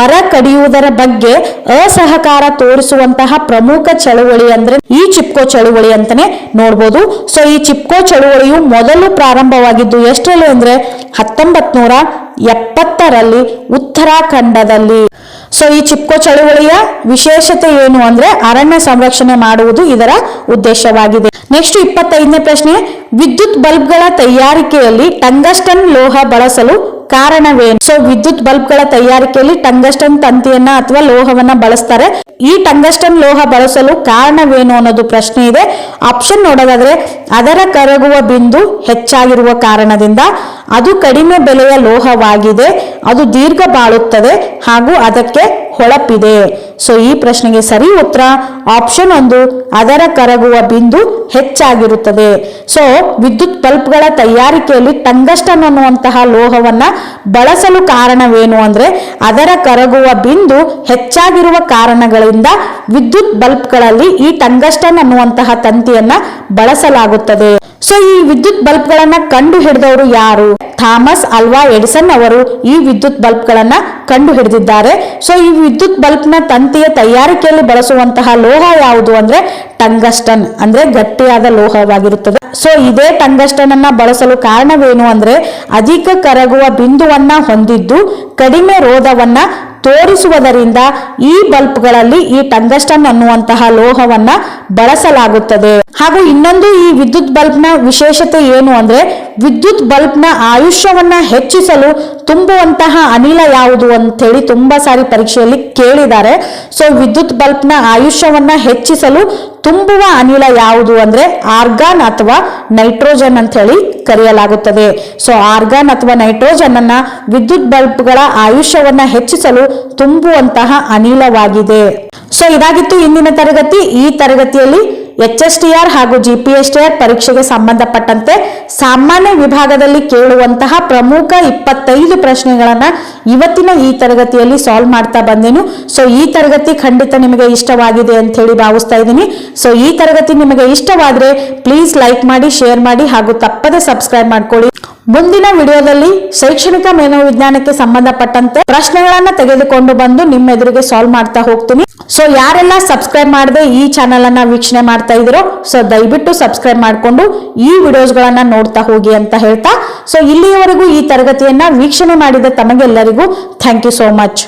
ಮರ ಕಡಿಯುವುದರ ಬಗ್ಗೆ ಅಸಹಕಾರ ತೋರಿಸುವಂತಹ ಪ್ರಮುಖ ಚಳುವಳಿ ಅಂದ್ರೆ ಈ ಚಿಪ್ಕೋ ಚಳುವಳಿ ಅಂತಾನೆ ನೋಡ್ಬೋದು. ಸೊ ಈ ಚಿಪ್ಕೋ ಚಳುವಳಿಯು ಮೊದಲು ಪ್ರಾರಂಭವಾಗಿದ್ದು ಎಷ್ಟರಲ್ಲಿ ಅಂದ್ರೆ ಹತ್ತೊಂಬತ್ ನೂರ ಎಪ್ಪತ್ತರಲ್ಲಿ ಉತ್ತರಾಖಂಡದಲ್ಲಿ. ಸೊ ಈ ಚಿಪ್ಕೋ ಚಳುವಳಿಯ ವಿಶೇಷತೆ ಏನು ಅಂದ್ರೆ ಅರಣ್ಯ ಸಂರಕ್ಷಣೆ ಮಾಡುವುದು ಇದರ ಉದ್ದೇಶವಾಗಿದೆ. ನೆಕ್ಸ್ಟ್ ಇಪ್ಪತ್ತೈದನೇ ಪ್ರಶ್ನೆ, ವಿದ್ಯುತ್ ಬಲ್ಬ್ಗಳ ತಯಾರಿಕೆಯಲ್ಲಿ ಟಂಗಸ್ಟನ್ ಲೋಹ ಬಳಸಲು ಕಾರಣವೇನು? ಸೊ ವಿದ್ಯುತ್ ಬಲ್ಬ್ಗಳ ತಯಾರಿಕೆಯಲ್ಲಿ ಟಂಗಸ್ಟನ್ ತಂತಿಯನ್ನ ಅಥವಾ ಲೋಹವನ್ನ ಬಳಸ್ತಾರೆ. ಈ ಟಂಗಸ್ಟನ್ ಲೋಹ ಬಳಸಲು ಕಾರಣವೇನು ಅನ್ನೋದು ಪ್ರಶ್ನೆ ಇದೆ. ಆಪ್ಷನ್ ನೋಡೋದಾದ್ರೆ, ಅದರ ಕರಗುವ ಬಿಂದು ಹೆಚ್ಚಾಗಿರುವ ಕಾರಣದಿಂದ ಅದು ಕಡಿಮೆ ಬೆಲೆಯ ಲೋಹವಾಗಿದೆ. ಅದು ದೀರ್ಘ ಬಾಳುತ್ತದೆ. ಹಾಗೂ ಅದಕ್ಕೆ ಹೊಳಪಿದೆ. ಸೊ ಈ ಪ್ರಶ್ನೆಗೆ ಸರಿ ಉತ್ತರ ಆಪ್ಷನ್ ಒಂದು, ಅದರ ಕರಗುವ ಬಿಂದು ಹೆಚ್ಚಾಗಿರುತ್ತದೆ. ಸೊ ವಿದ್ಯುತ್ ಬಲ್ಬ್ಗಳ ತಯಾರಿಕೆಯಲ್ಲಿ ಟಂಗಸ್ಟನ್ ಅನ್ನುವಂತಹ ಲೋಹವನ್ನ ಬಳಸಲು ಕಾರಣವೇನು ಅಂದ್ರೆ, ಅದರ ಕರಗುವ ಬಿಂದು ಹೆಚ್ಚಾಗಿರುವ ಕಾರಣಗಳಿಂದ ವಿದ್ಯುತ್ ಬಲ್ಬ್ಗಳಲ್ಲಿ ಈ ಟಂಗಸ್ಟನ್ ಅನ್ನುವಂತಹ ತಂತಿಯನ್ನ ಬಳಸಲಾಗುತ್ತದೆ. ಸೊ ಈ ವಿದ್ಯುತ್ ಬಲ್ಬ್ಗಳನ್ನ ಕಂಡು ಹಿಡಿದವರು ಯಾರು? ಥಾಮಸ್ ಅಲ್ವಾ ಎಡಿಸನ್ ಅವರು ಈ ವಿದ್ಯುತ್ ಬಲ್ಬ್ಗಳನ್ನ ಕಂಡು ಹಿಡಿದಿದ್ದಾರೆ ಸೊ ಈ ವಿದ್ಯುತ್ ಬಲ್ಬ್ನ ತಂತಿಯ ತಯಾರಿಕೆಯಲ್ಲಿ ಬಳಸುವಂತಹ ಲೋಹ ಯಾವುದು ಅಂದ್ರೆ ಟಂಗಸ್ಟನ್, ಅಂದ್ರೆ ಗಟ್ಟಿಯಾದ ಲೋಹವಾಗಿರುತ್ತದೆ. ಸೊ ಇದೇ ಟಂಗಸ್ಟನ್ ಅನ್ನ ಬಳಸಲು ಕಾರಣವೇನು ಅಂದ್ರೆ ಅಧಿಕ ಕರಗುವ ಬಿಂದುವನ್ನ ಹೊಂದಿದ್ದು ಕಡಿಮೆ ರೋಧವನ್ನ ತೋರಿಸುವುದರಿಂದ ಈ ಬಲ್ಬ್ಗಳಲ್ಲಿ ಈ ಟಂಗಸ್ಟನ್ ಅನ್ನುವಂತಹ ಲೋಹವನ್ನ ಬಳಸಲಾಗುತ್ತದೆ. ಹಾಗೂ ಇನ್ನೊಂದು ಈ ವಿದ್ಯುತ್ ಬಲ್ಬ್ನ ವಿಶೇಷತೆ ಏನು ಅಂದ್ರೆ ವಿದ್ಯುತ್ ಬಲ್ಬ್ನ ಆಯುಷ್ಯವನ್ನ ಹೆಚ್ಚಿಸಲು ತುಂಬುವಂತಹ ಅನಿಲ ಯಾವುದು ಅಂತ ಹೇಳಿ ತುಂಬಾ ಸಾರಿ ಪರೀಕ್ಷೆಯಲ್ಲಿ ಕೇಳಿದ್ದಾರೆ. ಸೊ ವಿದ್ಯುತ್ ಬಲ್ಬ್ನ ಆಯುಷ್ಯವನ್ನ ಹೆಚ್ಚಿಸಲು ತುಂಬುವ ಅನಿಲ ಯಾವುದು ಅಂದ್ರೆ ಆರ್ಗಾನ್ ಅಥವಾ ನೈಟ್ರೋಜನ್ ಅಂತ ಹೇಳಿ ಕರೆಯಲಾಗುತ್ತದೆ. ಸೊ ಆರ್ಗಾನ್ ಅಥವಾ ನೈಟ್ರೋಜನ್ ಅನ್ನ ವಿದ್ಯುತ್ ಬಲ್ಬ್ಗಳ ಆಯುಷ್ಯವನ್ನ ಹೆಚ್ಚಿಸಲು ತುಂಬುವಂತಹ ಅನಿಲವಾಗಿದೆ. ಸೊ ಇದಾಗಿತ್ತು ಇಂದಿನ ತರಗತಿ. ಈ ತರಗತಿಯಲ್ಲಿ ಎಚ್ ಎಸ್ ಟಿ ಆರ್ ಹಾಗೂ G P S T R ಪರೀಕ್ಷೆಗೆ ಸಂಬಂಧಪಟ್ಟಂತೆ ಸಾಮಾನ್ಯ ವಿಭಾಗದಲ್ಲಿ ಕೇಳುವಂತಹ ಪ್ರಮುಖ ಇಪ್ಪತ್ತೈದು ಪ್ರಶ್ನೆಗಳನ್ನ ಇವತ್ತಿನ ಈ ತರಗತಿಯಲ್ಲಿ ಸಾಲ್ವ್ ಮಾಡ್ತಾ ಬಂದೆನು. ಸೊ ಈ ತರಗತಿ ಖಂಡಿತ ನಿಮಗೆ ಇಷ್ಟವಾಗಿದೆ ಅಂತ ಹೇಳಿ ಭಾವಿಸ್ತಾ ಇದ್ದೀನಿ ಸೊ ಈ ತರಗತಿ ನಿಮಗೆ ಇಷ್ಟವಾದ್ರೆ ಪ್ಲೀಸ್ ಲೈಕ್ ಮಾಡಿ ಶೇರ್ ಮಾಡಿ ಹಾಗೂ ತಪ್ಪದೆ ಸಬ್ಸ್ಕ್ರೈಬ್ ಮಾಡ್ಕೊಳ್ಳಿ. ಮುಂದಿನ ವಿಡಿಯೋದಲ್ಲಿ ಶೈಕ್ಷಣಿಕ ಮನೋವಿಜ್ಞಾನಕ್ಕೆ ಸಂಬಂಧಪಟ್ಟಂತೆ ಪ್ರಶ್ನೆಗಳನ್ನ ತೆಗೆದುಕೊಂಡು ಬಂದು ನಿಮ್ಮ ಎದುರಿಗೆ ಸಾಲ್ವ್ ಮಾಡ್ತಾ ಹೋಗ್ತೀನಿ. ಸೊ ಯಾರೆಲ್ಲ ಸಬ್ಸ್ಕ್ರೈಬ್ ಮಾಡದೆ ಈ ಚಾನಲ್ ಅನ್ನ ವೀಕ್ಷಣೆ ಮಾಡ್ತಾ ಇದ್ದೀರೋ ಸೊ ದಯವಿಟ್ಟು ಸಬ್ಸ್ಕ್ರೈಬ್ ಮಾಡಿಕೊಂಡು ಈ ವಿಡಿಯೋಸ್ಗಳನ್ನ ನೋಡ್ತಾ ಹೋಗಿ ಅಂತ ಹೇಳ್ತಾ. ಸೊ ಇಲ್ಲಿಯವರೆಗೂ ಈ ತರಗತಿಯನ್ನ ವೀಕ್ಷಣೆ ಮಾಡಿದ ತಮಗೆಲ್ಲರಿಗೂ ಥ್ಯಾಂಕ್ ಯು ಸೋ ಮಚ್